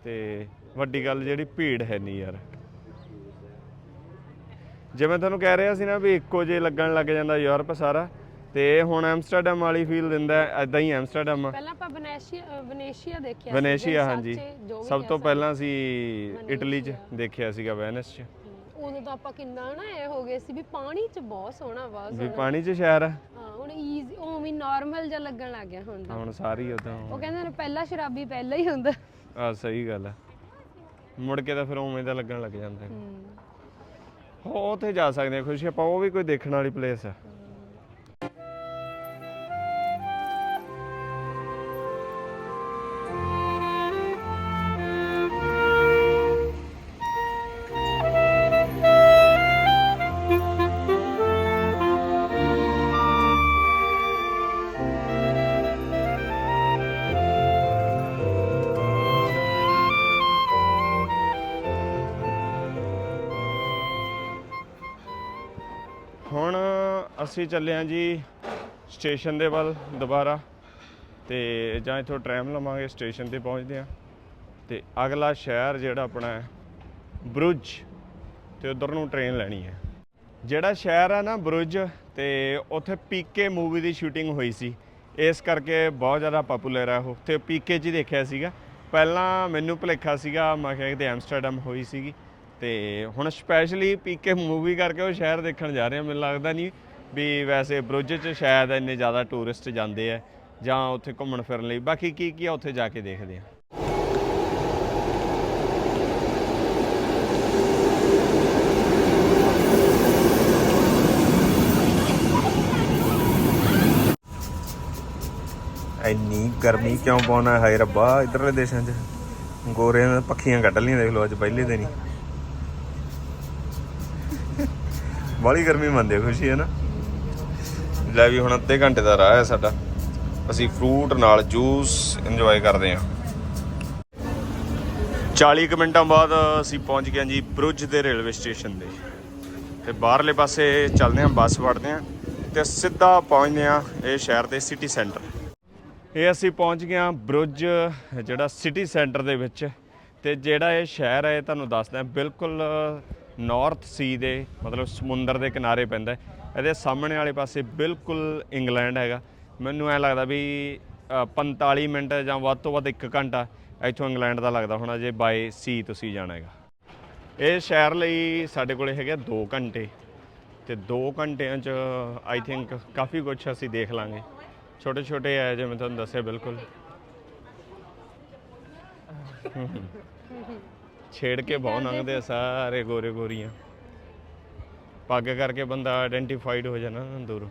ਤੇ ਵੱਡੀ ਗੱਲ ਜਿਹੜੀ ਭੀੜ ਹੈ ਨਹੀਂ ਯਾਰ। ਜਿਵੇਂ ਤੁਹਾਨੂੰ ਕਹਿ ਰਿਹਾ ਸੀ ਨਾ ਵੀ ਇੱਕੋ ਜੇ ਲੱਗਣ ਲੱਗ ਜਾਂਦਾ ਯੂਰਪ ਸਾਰਾ ਤੇ ਇਹ ਹੁਣ ਐਮਸਟਰਡਮ ਵਾਲੀ ਫੀਲ ਦਿੰਦਾ ਐਦਾਂ ਹੀ ਐਮਸਟਰਡਮ। ਪਹਿਲਾਂ ਆਪਾਂ ਵੈਨੇਸ਼ੀਆ ਵੈਨੇਸ਼ੀਆ ਦੇਖਿਆ ਸੀ, ਵੈਨੇਸ਼ੀਆ ਹਾਂਜੀ। ਸਭ ਤੋਂ। ਪਹਿਲਾਂ ਸੀ ਇਟਲੀ 'ਚ ਦੇਖਿਆ ਸੀਗਾ ਵੈਨਿਸ 'ਚ। ਉਦੋਂ ਤਾਂ ਆਪਾਂ ਕਿੰਨਾ ਨਾ ਇਹ ਹੋ ਗਏ ਸੀ ਵੀ ਪਾਣੀ 'ਚ ਬਹੁਤ ਸੋਹਣਾ ਵਾ ਵੀ ਪਾਣੀ 'ਚ ਸ਼ਹਿਰ? ਆ ਹਾਂ ਹੁਣ ਈਜ਼ੀ ਉਵੇਂ ਨਾਰਮਲ ਜਿਹਾ ਲੱਗਣ ਲੱਗ ਗਿਆ ਹੁਣ ਤਾਂ। ਹੁਣ ਸਾਰੀ ਉਦਾਂ ਉਹ ਕਹਿੰਦੇ ਨੇ ਪਹਿਲਾ ਸ਼ਰਾਬੀ ਪਹਿਲਾਂ ਹੀ ਹੁੰਦਾ। ਆ ਸਹੀ ਗੱਲ ਆ। ਮੁੜ ਕੇ ਤਾਂ ਫਿਰ ਉਵੇਂ ਦਾ ਲੱਗਣ ਲੱਗ ਜਾਂਦਾ। ਹੋ। ਉੱਥੇ ਜਾ ਸਕਦੇ ਆ ਖੁਸ਼ੀ ਆਪਾਂ ਉਹ ਵੀ ਕੋਈ ਦੇਖਣ ਵਾਲੀ ਪਲੇਸ ਆ। ਅਸੀਂ ਚੱਲੇ ਹਾਂ ਜੀ ਸਟੇਸ਼ਨ ਦੇ ਵੱਲ ਦੁਬਾਰਾ ਤੇ ਜਾਂ ਇੱਥੋਂ ਟ੍ਰੈਮ ਲਵਾਂਗੇ, ਸਟੇਸ਼ਨ ਤੇ ਪਹੁੰਚਦੇ ਹਾਂ। ਤੇ ਅਗਲਾ ਸ਼ਹਿਰ ਜਿਹੜਾ ਆਪਣਾ ਹੈ, ਬਰੁਜ ਤੇ ਉਧਰ ਨੂੰ ਟ੍ਰੇਨ ਲੈਣੀ ਹੈ। ਜਿਹੜਾ ਸ਼ਹਿਰ ਆ ਨਾ ਬਰੁਜ ਤੇ ਉੱਥੇ ਪੀਕੇ ਮੂਵੀ ਦੀ ਸ਼ੂਟਿੰਗ ਹੋਈ ਸੀ। ਇਸ ਕਰਕੇ ਬਹੁਤ ਜ਼ਿਆਦਾ ਪਪੂਲਰ ਹੈ ਉਹ। ਤੇ ਪੀਕੇ 'ਚ ਹੀ ਦੇਖਿਆ ਸੀਗਾ। ਪਹਿਲਾਂ ਮੈਨੂੰ ਭੁਲੇਖਾ ਸੀਗਾ, ਮੈਂ ਕਿਹਾ ਕਿ ਐਮਸਟਰਡਮ ਹੋਈ ਸੀਗੀ। ਤੇ ਹੁਣ ਸਪੈਸ਼ਲੀ ਪੀਕੇ ਮੂਵੀ ਕਰਕੇ ਉਹ ਸ਼ਹਿਰ ਦੇਖਣ ਜਾ ਰਹੇ ਹਾਂ, ਮੈਨੂੰ ਲੱਗਦਾ ਨਹੀਂ। ਵੀ ਵੈਸੇ ਬਰੁਜ 'ਚ ਸ਼ਾਇਦ ਇੰਨੇ ਜ਼ਿਆਦਾ ਟੂਰਿਸਟ ਜਾਂਦੇ ਆ ਜਾਂ ਉੱਥੇ ਘੁੰਮਣ ਫਿਰਨ ਲਈ। ਬਾਕੀ ਕੀ ਕੀ ਆ ਉੱਥੇ ਜਾ ਕੇ ਦੇਖਦੇ ਆ। ਇੰਨੀ ਗਰਮੀ ਕਿਉਂ ਪਾਉਣਾ ਹਾਏ ਰੱਬਾ, ਇਧਰਲੇ ਦੇਸ਼ਾਂ 'ਚ। ਗੋਰਿਆਂ ਨੇ ਪੱਖੀਆਂ ਕੱਢ ਲਈਆਂ ਦੇਖ ਲਓ ਅੱਜ ਪਹਿਲੇ ਦਿਨ ਹੀ। ਬਾਲੀ ਗਰਮੀ ਮੰਨਦੇ ਖੁਸ਼ੀ ਹੈ ਨਾ? ਲੈ ਵੀ ਹੁਣ ਅੱਧੇ ਘੰਟੇ ਦਾ ਰਾਹ ਹੈ ਸਾਡਾ। ਅਸੀਂ ਫਰੂਟ ਨਾਲ ਜੂਸ ਇੰਜੋਏ ਕਰਦੇ ਹਾਂ। 40 ਕੁ ਮਿੰਟਾਂ ਬਾਅਦ ਅਸੀਂ ਪਹੁੰਚ ਗਏ ਜੀ ਬਰੁਜ ਦੇ ਰੇਲਵੇ ਸਟੇਸ਼ਨ ਦੇ। ਤੇ ਬਾਹਰਲੇ ਪਾਸੇ ਚੱਲਦੇ ਹਾਂ, ਬੱਸ ਫੜਦੇ ਹਾਂ ਤੇ ਸਿੱਧਾ ਪਹੁੰਚਦੇ ਹਾਂ ਇਹ ਸ਼ਹਿਰ ਦੇ ਸਿਟੀ ਸੈਂਟਰ ਇਹ ਅਸੀਂ ਪਹੁੰਚ ਗਏ ਹਾਂ ਬਰੁਜ, ਜਿਹੜਾ ਸਿਟੀ ਸੈਂਟਰ ਦੇ ਵਿੱਚ। ਤੇ ਜਿਹੜਾ ਇਹ ਸ਼ਹਿਰ ਹੈ, ਇਹ ਤੁਹਾਨੂੰ ਦੱਸਦਾ ਬਿਲਕੁਲ ਨਾਰਥ ਸੀ ਦੇ, ਮਤਲਬ ਸਮੁੰਦਰ ਦੇ ਕਿਨਾਰੇ ਪੈਂਦਾ ਇਹਦੇ ਸਾਹਮਣੇ ਵਾਲੇ ਪਾਸੇ ਬਿਲਕੁਲ ਇੰਗਲੈਂਡ ਹੈਗਾ। ਮੈਨੂੰ ਐ ਲੱਗਦਾ ਵੀ ਅ, 45 ਮਿੰਟ ਜਾਂ ਵੱਧ ਤੋਂ ਵੱਧ 1 ਘੰਟਾ ਇੱਥੋਂ ਇੰਗਲੈਂਡ ਦਾ ਲੱਗਦਾ ਹੋਣਾ ਜੇ ਬਾਏ ਸੀ ਤੁਸੀਂ ਜਾਣਾ ਹੈਗਾ। ਇਹ ਸ਼ਹਿਰ ਲਈ ਸਾਡੇ ਕੋਲੇ ਹੈਗੇ 2 ਘੰਟੇ ਤੇ 2 ਘੰਟਿਆਂ ਚ ਆਈ ਥਿੰਕ ਕਾਫੀ ਕੁਝ ਅਸੀਂ ਦੇਖ ਲਾਂਗੇ। ਛੋਟੇ ਛੋਟੇ ਆ ਜਿਵੇਂ ਤੁਹਾਨੂੰ ਦੱਸਿਆ ਬਿਲਕੁਲ। ਛੇੜ ਕੇ ਬਹੁਤ ਲੰਘਦੇ ਆ ਸਾਰੇ ਗੋਰੇ ਗੋਰੀਆਂ। ਪੱਗ ਕਰਕੇ ਬੰਦਾ ਆਈਡੈਂਟੀਫਾਈਡ ਹੋ ਜਾਣਾ ਨਾ ਦੂਰੋਂ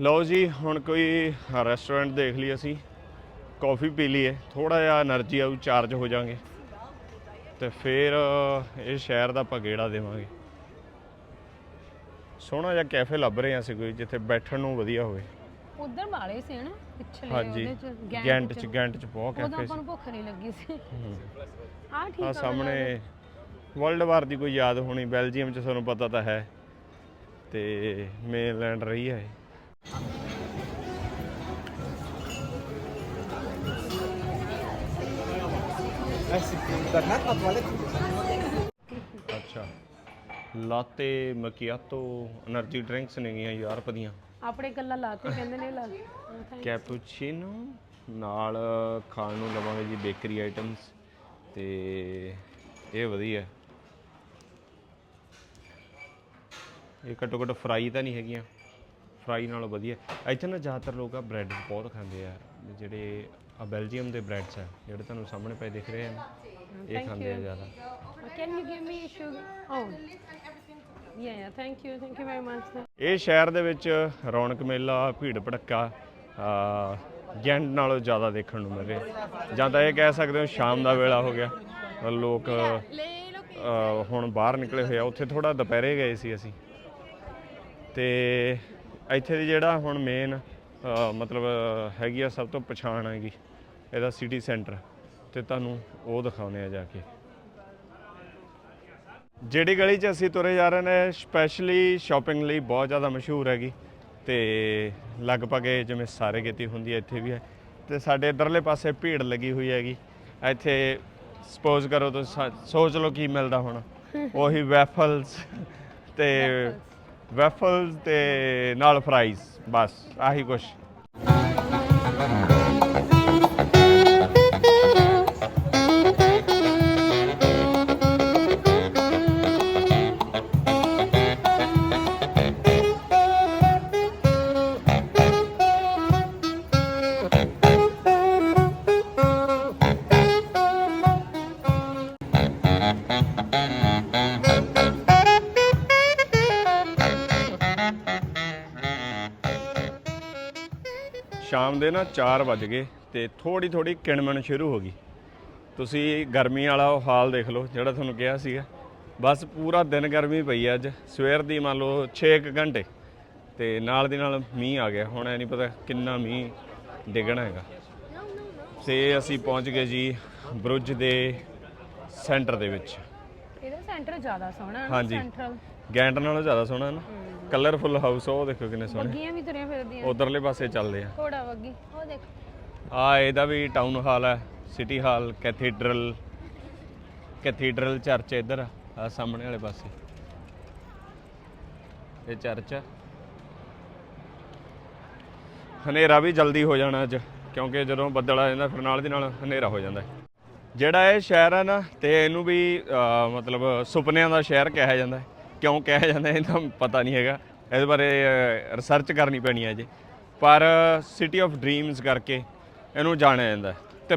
ਲਓ ਜੀ, ਹੁਣ ਕੋਈ ਰੈਸਟੋਰੈਂਟ ਦੇਖ ਲਈ ਅਸੀਂ। ਕਾਫੀ ਪੀ ਲਈਏ। ਥੋੜਾ ਜਿਹਾ એનર્ਜੀ ਆਉ ਚਾਰਜ ਹੋ ਜਾਾਂਗੇ ਤੇ ਫਿਰ ਇਹ ਸ਼ਹਿਰ ਦਾ ਆਪਾਂ ਗੇੜਾ ਦੇਵਾਂਗੇ। ਸੋਹਣਾ ਜਿਹਾ ਕੈਫੇ ਲੱਭ ਰਹੇ ਹਾਂ ਅਸੀਂ ਕੋਈ ਜਿੱਥੇ ਬੈਠਣ ਨੂੰ ਵਧੀਆ ਹੋਵੇ। ਉਧਰ ਵਾਲੇ ਸੀ ਹਨਾ ਪਿਛਲੇ ਹਾਂਜੀ ਉਹਦੇ ਚ ਗੈਂਟ ਚ। ਗੈਂਟ ਚ ਬਹੁਤ ਉਦੋਂ ਕੈਫੇ ਆਪਾਂ ਸੀ। ਨੂੰ ਭੁੱਖ ਨਹੀਂ ਲੱਗੀ ਸੀ। ਆਹ ਠੀਕ ਆ ਆ ਸਾਹਮਣੇ ਵਰਲਡ ਵਾਰ ਦੀ ਕੋਈ ਯਾਦ ਹੋਣੀ ਬੈਲਜੀਅਮ ਚ ਤੁਹਾਨੂੰ ਪਤਾ ਤਾਂ ਹੈ। ਤੇ ਮੇਨਲੈਂਡ ਰਹੀ ਹੈ ਇਹ। ਅੱਛਾ ਲਾਤੇ ਮਕੀਆਟੋ એનર્ਜੀ ਡਰਿੰਕਸ ਨੇਗੀਆਂ ਯਾਰ ਦੀਆਂ ਆਪਣੇ ਗੱਲਾਂ ਲਾ ਕਹਿੰਦੇ ਨੇ ਲਾ ਕੈਪੂਚੀਨੋ ਨਾਲ ਖਾਣ ਨੂੰ ਲਵਾਂਗੇ ਜੀ ਬੇਕਰੀ ਆਈਟਮਸ ਤੇ ਇਹ ਵਧੀਆ। ਇਹ ਘੱਟੋ ਘੱਟ ਫਰਾਈ ਤਾਂ ਨਹੀਂ ਹੈਗੀਆਂ। ਫਰਾਈ ਨਾਲੋਂ ਵਧੀਆ। ਇੱਥੇ ਨਾ ਜ਼ਿਆਦਾਤਰ ਲੋਕ ਆ ਬ੍ਰੈਡ ਬਹੁਤ ਖਾਂਦੇ ਆ ਜਿਹੜੇ ਆ ਬੈਲਜੀਅਮ ਦੇ ਬ੍ਰੈਡਸ ਆ ਜਿਹੜੇ ਤੁਹਾਨੂੰ ਸਾਹਮਣੇ ਪਏ ਦਿਖ ਰਹੇ ਹਨ। ਇਹ ਖਾਂਦੇ ਆ ਜ਼ਿਆਦਾ। Can you give me sugar oh Yeah, yeah. Thank you. Thank you very much. ਇਹ ਸ਼ਹਿਰ ਦੇ ਵਿੱਚ ਰੌਣਕ ਮੇਲਾ ਭੀੜ ਭੜੱਕਾ ਆ ਗੈਂਟ ਨਾਲੋਂ ਜ਼ਿਆਦਾ ਦੇਖਣ ਨੂੰ ਮਿਲ ਰਿਹਾ ਜਾਂ ਤਾਂ ਇਹ ਕਹਿ ਸਕਦੇ ਹੋ ਸ਼ਾਮ ਦਾ ਵੇਲਾ ਹੋ ਗਿਆ ਲੋਕ ਅ, ਹੁਣ ਬਾਹਰ ਨਿਕਲੇ ਹੋਏ ਆ ਉੱਥੇ ਥੋੜਾ ਦੁਪਹਿਰੇ ਗਏ ਸੀ ਅਸੀਂ ਤੇ ਇੱਥੇ ਦੀ ਜਿਹੜਾ ਹੁਣ ਮੇਨ ਮਤਲਬ ਹੈਗੀ ਆ ਸਭ ਤੋਂ ਪਛਾਣ ਹੈਗੀ ਇਹਦਾ ਸਿਟੀ ਸੈਂਟਰ ਤੇ ਤੁਹਾਨੂੰ ਉਹ ਦਿਖਾਉਣੇ ਆ ਜਾ ਕੇ ਜਿਹੜੀ ਗਲੀ 'ਚ ਅਸੀਂ ਤੁਰੇ ਜਾ ਰਹੇ ਨੇ ਸਪੈਸ਼ਲੀ ਸ਼ਾਪਿੰਗ ਲਈ ਬਹੁਤ ਜ਼ਿਆਦਾ ਮਸ਼ਹੂਰ ਹੈਗੀ ਤੇ ਲਗਭਗ ਇਹ ਜਿਵੇਂ ਸਾਰੇ ਕਿਤੇ ਹੁੰਦੀ ਹੈ ਇੱਥੇ ਵੀ ਹੈ। ਤੇ ਸਾਡੇ ਇਧਰਲੇ ਪਾਸੇ ਭੀੜ ਲੱਗੀ ਹੋਈ ਹੈਗੀ। ਇੱਥੇ ਸਪੋਜ਼ ਕਰੋ ਤੁਸੀਂ ਸੋਚ ਲਓ ਕੀ ਮਿਲਦਾ ਹੋਣਾ। ਉਹੀ ਵੈਫਲਸ ਤੇ ਵੈਫਲਸ ਤੇ ਨਾਲ ਫਰਾਈਜ਼ ਬਸ ਆਹੀ ਕੁਛ। ਸ਼ਾਮ ਦੇ ਨਾ 4 ਵੱਜ ਗਏ ਤੇ ਥੋੜੀ ਥੋੜੀ ਕਿਣਮਣ ਸ਼ੁਰੂ ਹੋ ਗਈ। ਤੁਸੀਂ ਗਰਮੀ ਵਾਲਾ ਉਹ ਹਾਲ ਦੇਖ ਲਓ ਜਿਹੜਾ ਤੁਹਾਨੂੰ ਕਿਹਾ ਸੀਗਾ। ਬਸ ਪੂਰਾ ਦਿਨ ਗਰਮੀ ਪਈ ਹੈ ਅੱਜ। ਸਵੇਰ ਦੀ ਮੰਨ ਲਓ 6 ਘੰਟੇ ਤੇ ਨਾਲ ਦੀ ਨਾਲ ਮੀਂਹ ਆ ਗਿਆ। ਹੁਣ ਐ ਨਹੀਂ ਪਤਾ ਕਿੰਨਾ ਮੀਂਹ ਡਿੱਗਣਾ ਹੈਗਾ। ਤੇ ਅਸੀਂ ਪਹੁੰਚ ਗਏ ਜੀ ਬਰੁੱਜ ਦੇ ਸੈਂਟਰ ਦੇ ਵਿੱਚ। ਇਹਦਾ ਸੈਂਟਰ ਜ਼ਿਆਦਾ ਸੋਹਣਾ ਹੈ ਹਾਂਜੀ। ਸੈਂਟਰਲ। ਗੈਂਟ ਨਾਲੋਂ ਜ਼ਿਆਦਾ ਸੋਹਣਾ ਨਾ। ਕਲਰਫੁੱਲ ਹਾਊਸ ਉਹ ਦੇਖੋ ਕਿੰਨੇ ਸੋਹਣੇ। ਬੱਗੀਆਂ ਵੀ ਤੁਰੀਆਂ ਫਿਰਦੀਆਂ ਉਧਰਲੇ ਪਾਸੇ ਚੱਲਦੇ ਆ। ਘੋੜਾ ਬੱਗੀ ਉਹ ਦੇਖ। ਆ ਇਹਦਾ ਵੀ ਟਾਊਨ ਹਾਲ ਹੈ city hall cathedral cathedral church ਇੱਧਰ ਆ ਸਾਹਮਣੇ ਵਾਲੇ ਪਾਸੇ। ਇਹ ਚਰਚ ਹਨੇਰਾ ਵੀ ਜਲਦੀ ਹੋ ਜਾਣਾ ਅੱਜ ਕਿਉਂਕਿ ਜਦੋਂ ਬੱਦਲ ਆ ਜਾਂਦਾ ਫਿਰ ਨਾਲ ਦੀ ਨਾਲ ਹਨੇਰਾ ਹੋ ਜਾਂਦਾ। ਜਿਹੜਾ ਇਹ ਸ਼ਹਿਰ ਹੈ ਨਾ ਤੇ ਇਹਨੂੰ ਵੀ ਮਤਲਬ ਸੁਪਨਿਆਂ ਦਾ ਸ਼ਹਿਰ ਕਿਹਾ ਜਾਂਦਾ। ਹੈ ਕਿਉਂ ਕਿਹਾ ਜਾਂਦਾ ਇਹਦਾ ਪਤਾ ਨਹੀਂ ਹੈਗਾ। ਇਹਦੇ ਬਾਰੇ ਰਿਸਰਚ ਕਰਨੀ ਪੈਣੀ ਹੈ ਜੀ ਪਰ ਸਿਟੀ ਆਫ ਡ੍ਰੀਮਸ ਕਰਕੇ ਇਹਨੂੰ ਜਾਣਿਆ ਜਾਂਦਾ ਹੈ। ਤੇ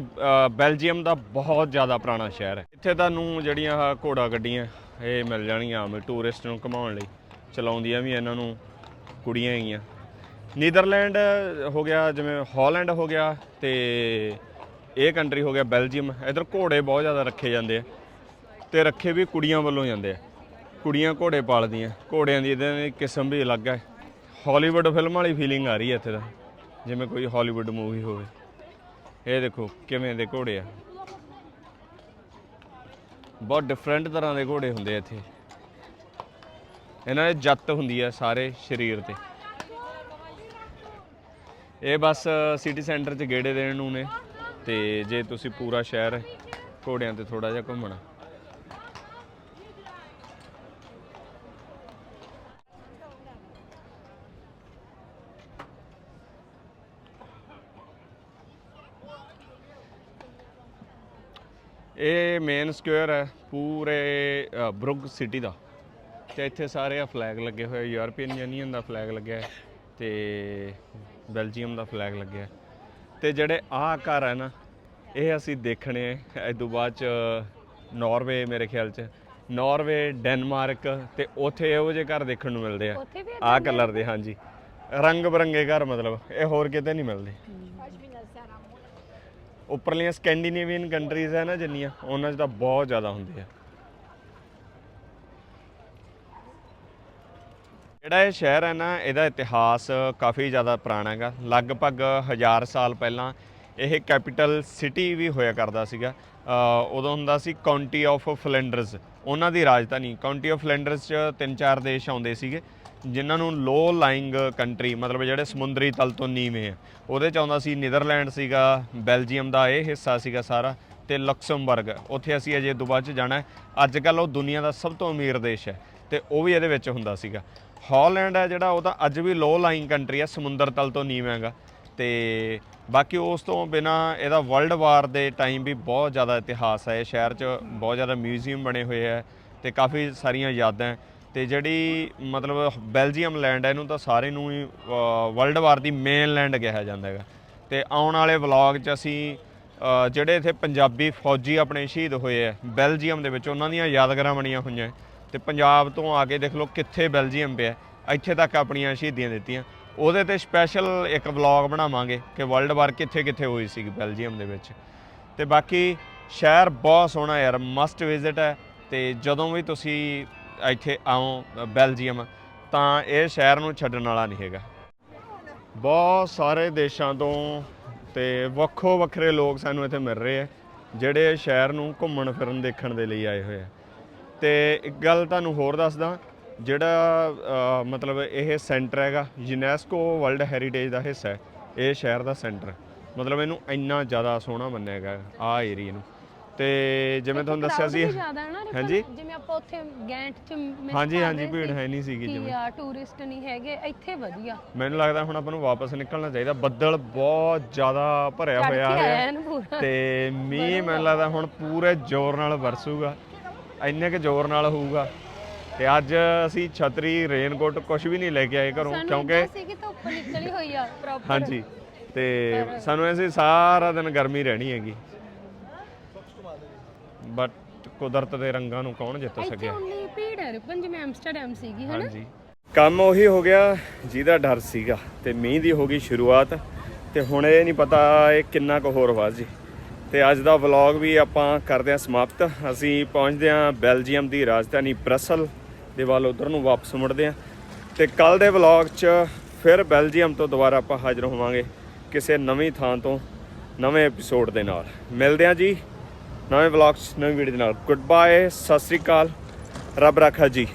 ਬੈਲਜੀਅਮ ਦਾ ਬਹੁਤ ਜ਼ਿਆਦਾ ਪੁਰਾਣਾ ਸ਼ਹਿਰ ਹੈ। ਇੱਥੇ ਤੁਹਾਨੂੰ ਜਿਹੜੀਆਂ ਆਹ ਘੋੜਾ ਗੱਡੀਆਂ, ਇਹ ਮਿਲ ਜਾਣਗੀਆਂ ਆਮ ਟੂਰਿਸਟ ਨੂੰ ਘੁਮਾਉਣ ਲਈ। ਚਲਾਉਂਦੀਆਂ ਵੀ ਇਹਨਾਂ ਨੂੰ ਕੁੜੀਆਂ ਹੈਗੀਆਂ। ਨੀਦਰਲੈਂਡ ਹੋ ਗਿਆ, ਜਿਵੇਂ ਹਾਲੈਂਡ ਹੋ ਗਿਆ ਤੇ ਇਹ ਕੰਟਰੀ ਹੋ ਗਿਆ ਬੈਲਜੀਅਮ ਇਧਰ ਘੋੜੇ ਬਹੁਤ ਜ਼ਿਆਦਾ ਰੱਖੇ ਜਾਂਦੇ ਆ। ਤੇ ਰੱਖੇ ਵੀ ਕੁੜੀਆਂ ਵੱਲੋਂ ਜਾਂਦੇ ਆ। ਕੁੜੀਆਂ ਘੋੜੇ ਪਾਲਦੀਆਂ। ਘੋੜਿਆਂ ਦੀ ਇਹਦੇ ਦੀ ਕਿਸਮ ਵੀ ਅਲੱਗ ਹੈ। ਹਾਲੀਵੁੱਡ ਫਿਲਮ ਵਾਲੀ ਫੀਲਿੰਗ ਆ ਰਹੀ ਹੈ ਇੱਥੇ ਦਾ ਜਿਵੇਂ ਕੋਈ ਹਾਲੀਵੁੱਡ ਮੂਵੀ ਹੋਵੇ। ਇਹ ਦੇਖੋ, ਕਿਵੇਂ ਦੇ ਘੋੜੇ ਆ। ਬਹੁਤ ਡਿਫਰੈਂਟ ਤਰ੍ਹਾਂ ਦੇ ਘੋੜੇ ਹੁੰਦੇ ਆ ਇੱਥੇ। ਇਹਨਾਂ ਦੇ ਜੱਤ ਹੁੰਦੀ ਆ ਸਾਰੇ ਸਰੀਰ ਤੇ। ਇਹ ਬਸ ਸਿਟੀ ਸੈਂਟਰ 'ਚ ਗੇੜੇ ਦੇਣ ਨੂੰ ਨੇ। ਤੇ ਜੇ ਤੁਸੀਂ ਪੂਰਾ ਸ਼ਹਿਰ ਘੋੜਿਆਂ ਤੇ ਥੋੜਾ ਜਿਹਾ ਘੁੰਮਣਾ। ਇਹ ਮੇਨ ਸਕੁਅਰ ਹੈ ਪੂਰੇ ਬਰੁੱਗ ਸਿਟੀ ਦਾ। ਤੇ ਇੱਥੇ ਸਾਰੇ ਆ ਫਲੈਗ ਲੱਗੇ ਹੋਏ ਯੂਰਪੀਅਨ ਯੂਨੀਅਨ ਦਾ ਫਲੈਗ ਲੱਗਿਆ ਹੈ ਤੇ ਬੈਲਜੀਅਮ ਦਾ ਫਲੈਗ ਲੱਗਿਆ ਹੈ। ਤੇ ਜਿਹੜੇ ਆਹ ਘਰ ਹੈ ਨਾ ਇਹ ਅਸੀਂ ਦੇਖਣੇ ਇਸ ਤੋਂ ਬਾਅਦ ਚ ਨਾਰਵੇ ਮੇਰੇ ਖਿਆਲ ਚ। ਨਾਰਵੇ ਡੈਨਮਾਰਕ ਤੇ ਉੱਥੇ ਇਹੋ ਜਿਹੇ ਘਰ ਦੇਖਣ ਨੂੰ ਮਿਲਦੇ ਆ। ਉੱਥੇ ਵੀ ਆਹ ਕਲਰ ਦੇ ਹਾਂਜੀ। ਰੰਗ ਬਰੰਗੇ ਘਰ ਮਤਲਬ ਇਹ ਹੋਰ ਕਿਤੇ ਨਹੀਂ ਮਿਲਦੇ। ਉੱਪਰਲੀਆਂ ਸਕੈਂਡੀਨੇਵੀਅਨ ਕੰਟਰੀਜ਼ ਹੈ ਨਾ ਜਿੰਨੀਆਂ, ਉਹਨਾਂ 'ਚ ਤਾਂ ਬਹੁਤ ਜ਼ਿਆਦਾ ਹੁੰਦੇ ਆ। ਜਿਹੜਾ ਇਹ ਸ਼ਹਿਰ ਹੈ ਨਾ, ਇਹਦਾ ਇਤਿਹਾਸ ਕਾਫੀ ਜ਼ਿਆਦਾ ਪੁਰਾਣਾ ਹੈਗਾ। ਲਗਭਗ 1000 ਸਾਲ ਪਹਿਲਾਂ ਇਹ ਕੈਪੀਟਲ ਸਿਟੀ ਵੀ ਹੋਇਆ ਕਰਦਾ ਸੀਗਾ। ਉਦੋਂ ਹੁੰਦਾ ਸੀ ਕਾਉਂਟੀ ਆਫ ਫਲੈਂਡਰਸ ਉਹਨਾਂ ਦੀ ਰਾਜਧਾਨੀ, ਕਾਉਂਟੀ ਆਫ ਫਲੈਂਡਰਸ ਚ ਤਿੰਨ ਚਾਰ ਦੇਸ਼ ਆਉਂਦੇ ਸੀਗੇ। ਜਿਨ੍ਹਾਂ ਨੂੰ ਲੋ ਲਾਈਂਗ ਕੰਟਰੀ ਮਤਲਬ ਜਿਹੜੇ ਸਮੁੰਦਰੀ ਤਲ ਤੋਂ ਨੀਵੇਂ ਆ, ਉਹਦੇ ਚ ਆਉਂਦਾ ਸੀ ਨੀਦਰਲੈਂਡ ਸੀਗਾ ਬੈਲਜੀਅਮ ਦਾ ਇਹ ਹਿੱਸਾ ਸੀਗਾ ਸਾਰਾ ਤੇ ਲਕਸਮਬਰਗ ਉੱਥੇ ਅਸੀਂ ਅਜੇ ਦੁਬਾਰਾ ਚ ਜਾਣਾ ਅੱਜ ਕੱਲ ਉਹ ਦੁਨੀਆ ਦਾ ਸਭ ਤੋਂ ਅਮੀਰ ਦੇਸ਼ ਹੈ ਤੇ ਉਹ ਵੀ ਇਹਦੇ ਵਿੱਚ ਹੁੰਦਾ ਸੀਗਾ। ਹਾਲੈਂਡ ਹੈ ਜਿਹੜਾ, ਉਹ ਤਾਂ ਅੱਜ ਵੀ ਲੋ ਲਾਈਂਗ ਕੰਟਰੀ ਹੈ, ਸਮੁੰਦਰ ਤਲ ਤੋਂ ਨੀਵਾਂ ਹੈਗਾ। ਤੇ ਬਾਕੀ ਉਸ ਤੋਂ ਬਿਨਾ ਇਹਦਾ ਵਰਲਡ ਵਾਰ ਦੇ ਟਾਈਮ ਵੀ ਬਹੁਤ ਜ਼ਿਆਦਾ ਇਤਿਹਾਸ ਹੈ। ਇਹ ਸ਼ਹਿਰ 'ਚ ਬਹੁਤ ਜ਼ਿਆਦਾ ਮਿਊਜ਼ੀਅਮ ਬਣੇ ਹੋਏ ਹੈ ਤੇ ਕਾਫੀ ਸਾਰੀਆਂ ਯਾਦਾਂ ਤੇ ਜਿਹੜੀ ਮਤਲਬ ਬੈਲਜੀਅਮ ਲੈਂਡ ਹੈ ਇਹਨੂੰ ਤਾਂ ਸਾਰੇ ਨੂੰ ਹੀ ਵਰਲਡ ਵਾਰ ਦੀ ਮੇਨ ਲੈਂਡ ਕਿਹਾ ਜਾਂਦਾ ਹੈਗਾ। ਤੇ ਆਉਣ ਵਾਲੇ ਵਲੌਗ 'ਚ ਅਸੀਂ ਜਿਹੜੇ ਇੱਥੇ ਪੰਜਾਬੀ ਫੌਜੀ ਆਪਣੇ ਸ਼ਹੀਦ ਹੋਏ ਹੈ ਬੈਲਜੀਅਮ ਦੇ ਵਿੱਚ, ਉਹਨਾਂ ਦੀਆਂ ਯਾਦਗਾਰਾਂ ਬਣੀਆਂ ਹੋਈਆਂ। ਹੈ। ਤੇ ਪੰਜਾਬ ਤੋਂ ਆ ਕੇ ਦੇਖ ਲਓ ਕਿੱਥੇ ਬੈਲਜੀਅਮ ਪਿਆ, ਇੱਥੇ ਤੱਕ ਆਪਣੀਆਂ ਸ਼ਹੀਦੀਆਂ ਦਿੱਤੀਆਂ। ਉਹਦੇ ਤੇ ਸਪੈਸ਼ਲ ਇੱਕ ਵਲੌਗ ਬਣਾਵਾਂਗੇ ਕਿ ਵਰਲਡ ਵਾਰ ਕਿੱਥੇ ਕਿੱਥੇ ਹੋਈ ਸੀ ਬੈਲਜੀਅਮ ਦੇ ਵਿੱਚ। ਤੇ ਬਾਕੀ ਸ਼ਹਿਰ ਬਹੁਤ ਸੋਹਣਾ ਯਾਰ ਮਸਟ ਵਿਜ਼ਿਟ ਹੈ ਤੇ ਜਦੋਂ ਵੀ ਤੁਸੀਂ ਇੱਥੇ ਆਓ ਬੈਲਜੀਅਮ, ਤਾਂ ਇਹ ਸ਼ਹਿਰ ਨੂੰ ਛੱਡਣ ਵਾਲਾ ਨਹੀਂ ਹੈਗਾ। ਬਹੁਤ ਸਾਰੇ ਦੇਸ਼ਾਂ ਤੋਂ ਤੇ ਵੱਖੋ ਵੱਖਰੇ ਲੋਕ ਸਾਨੂੰ ਇੱਥੇ ਮਿਲ ਰਹੇ ਆ, ਜਿਹੜੇ ਸ਼ਹਿਰ ਨੂੰ ਘੁੰਮਣ ਫਿਰਨ ਦੇਖਣ ਦੇ ਲਈ ਆਏ ਹੋਏ ਆ। ਤੇ ਇੱਕ ਗੱਲ ਤੁਹਾਨੂੰ ਹੋਰ ਦੱਸਦਾ, ਜਿਹੜਾ ਮਤਲਬ ਇਹ ਸੈਂਟਰ ਹੈਗਾ, ਯੂਨੈਸਕੋ ਵਰਲਡ ਹੈਰੀਟੇਜ ਦਾ ਹਿੱਸਾ ਹੈ, ਇਹ ਸ਼ਹਿਰ ਦਾ ਸੈਂਟਰ। ਮਤਲਬ ਇਹਨੂੰ ਇੰਨਾ ਜ਼ਿਆਦਾ ਸੋਹਣਾ ਮੰਨਿਆ ਗਿਆ ਆ ਏਰੀਆ ਨੂੰ। ਤੇ ਜਿਵੇਂ ਤੁਹਾਨੂੰ ਦੱਸਿਆ ਸੀ? ਹਾਂਜੀ। ਜਿਵੇਂ ਆਪਾਂ ਉੱਥੇ ਗੈਂਟ ਚ ਹਾਂਜੀ ਹਾਂਜੀ ਭੀੜ ਹੈ ਨਹੀਂ ਸੀਗੀ ਜਿਵੇਂ। ਆ ਟੂਰਿਸਟ ਨਹੀਂ ਹੈਗੇ ਇੱਥੇ ਵਧੀਆ। ਮੈਨੂੰ ਲੱਗਦਾ ਹੁਣ ਆਪਾਂ ਨੂੰ ਵਾਪਸ ਨਿਕਲਣਾ ਚਾਹੀਦਾ। ਬੱਦਲ ਬਹੁਤ ਜ਼ਿਆਦਾ ਭਰਿਆ ਹੋਇਆ ਹੈ। ਤੇ ਮੀਂਹ ਮੈਨੂੰ ਲੱਗਦਾ ਹੁਣ ਪੂਰੇ ਜ਼ੋਰ ਨਾਲ ਵਰਸੂਗਾ। ਇੰਨੇ ਕਿ ਜ਼ੋਰ ਨਾਲ ਹੋਊਗਾ। ਤੇ ਅੱਜ ਅਸੀਂ ਛਤਰੀ ਰੇਨਕੋਟ ਕੁਝ ਵੀ ਨਹੀਂ ਲੈ ਕੇ ਆਏ ਘਰੋਂ ਕਿਉਂਕਿ ਏਦਾਂ ਸੀ ਕਿ ਧੁੱਪ ਨਿਕਲੀ ਹੋਈ ਆ ਪ੍ਰੋਪਰ ਹਾਂਜੀ। ਤੇ ਸਾਨੂੰ ਐਸੀ ਸਾਰਾ ਦਿਨ ਗਰਮੀ ਰਹਿਣੀ ਹੈਗੀ। ਬਟ ਕੁਦਰਤ ਦੇ ਰੰਗਾਂ ਨੂੰ ਕੌਣ ਜਿੱਤ ਇੱਥੇ ਸਕਿਆ? ਉਨੀ ਭੀੜ ਹੈ ਰਿਪਨ ਜਿਵੇਂ ਐਮਸਟਰਡਮ ਸੀਗੀ ਹਨਾ ਹਾਂਜੀ। ਕੰਮ ਉਹੀ ਹੋ ਗਿਆ ਜਿਹਦਾ ਡਰ ਸੀਗਾ ਤੇ ਮੀਂਹ ਦੀ ਹੋ ਗਈ ਸ਼ੁਰੂਆਤ ਤੇ ਹੁਣ ਇਹ ਨਹੀਂ ਪਤਾ ਇਹ ਕਿੰਨਾ ਕੁ ਹੋਰ ਵੱਧ ਜੀ। ਤੇ ਅੱਜ ਦਾ ਵਲੌਗ ਵੀ ਆਪਾਂ ਕਰਦੇ ਹਾਂ ਸਮਾਪਤ। ਅਸੀਂ ਪਹੁੰਚਦੇ ਹਾਂ ਬੈਲਜੀਅਮ ਦੀ ਰਾਜਧਾਨੀ ਬ੍ਰਸਲ ਦੇ ਵੱਲ ਉਧਰ ਨੂੰ ਵਾਪਸ ਮੁੜਦੇ ਹਾਂ। ਤੇ ਕੱਲ ਦੇ ਵਲੌਗ 'ਚ ਫਿਰ ਬੈਲਜੀਅਮ ਤੋਂ ਦੁਬਾਰਾ ਆਪਾਂ ਹਾਜ਼ਰ ਹੋਵਾਂਗੇ ਕਿਸੇ ਨਵੀਂ ਥਾਂ ਤੋਂ ਨਵੇਂ ਐਪੀਸੋਡ ਦੇ ਨਾਲ। ਮਿਲਦੇ ਹਾਂ ਜੀ। ਨਵੇਂ ਵਲੌਗ 'ਚ ਨਵੀਂ ਵੀਡੀਓ ਦੇ ਨਾਲ। ਗੁੱਡ ਬਾਏ ਸਤਿ ਸ੍ਰੀ ਅਕਾਲ। ਰੱਬ ਰਾਖਾ ਜੀ।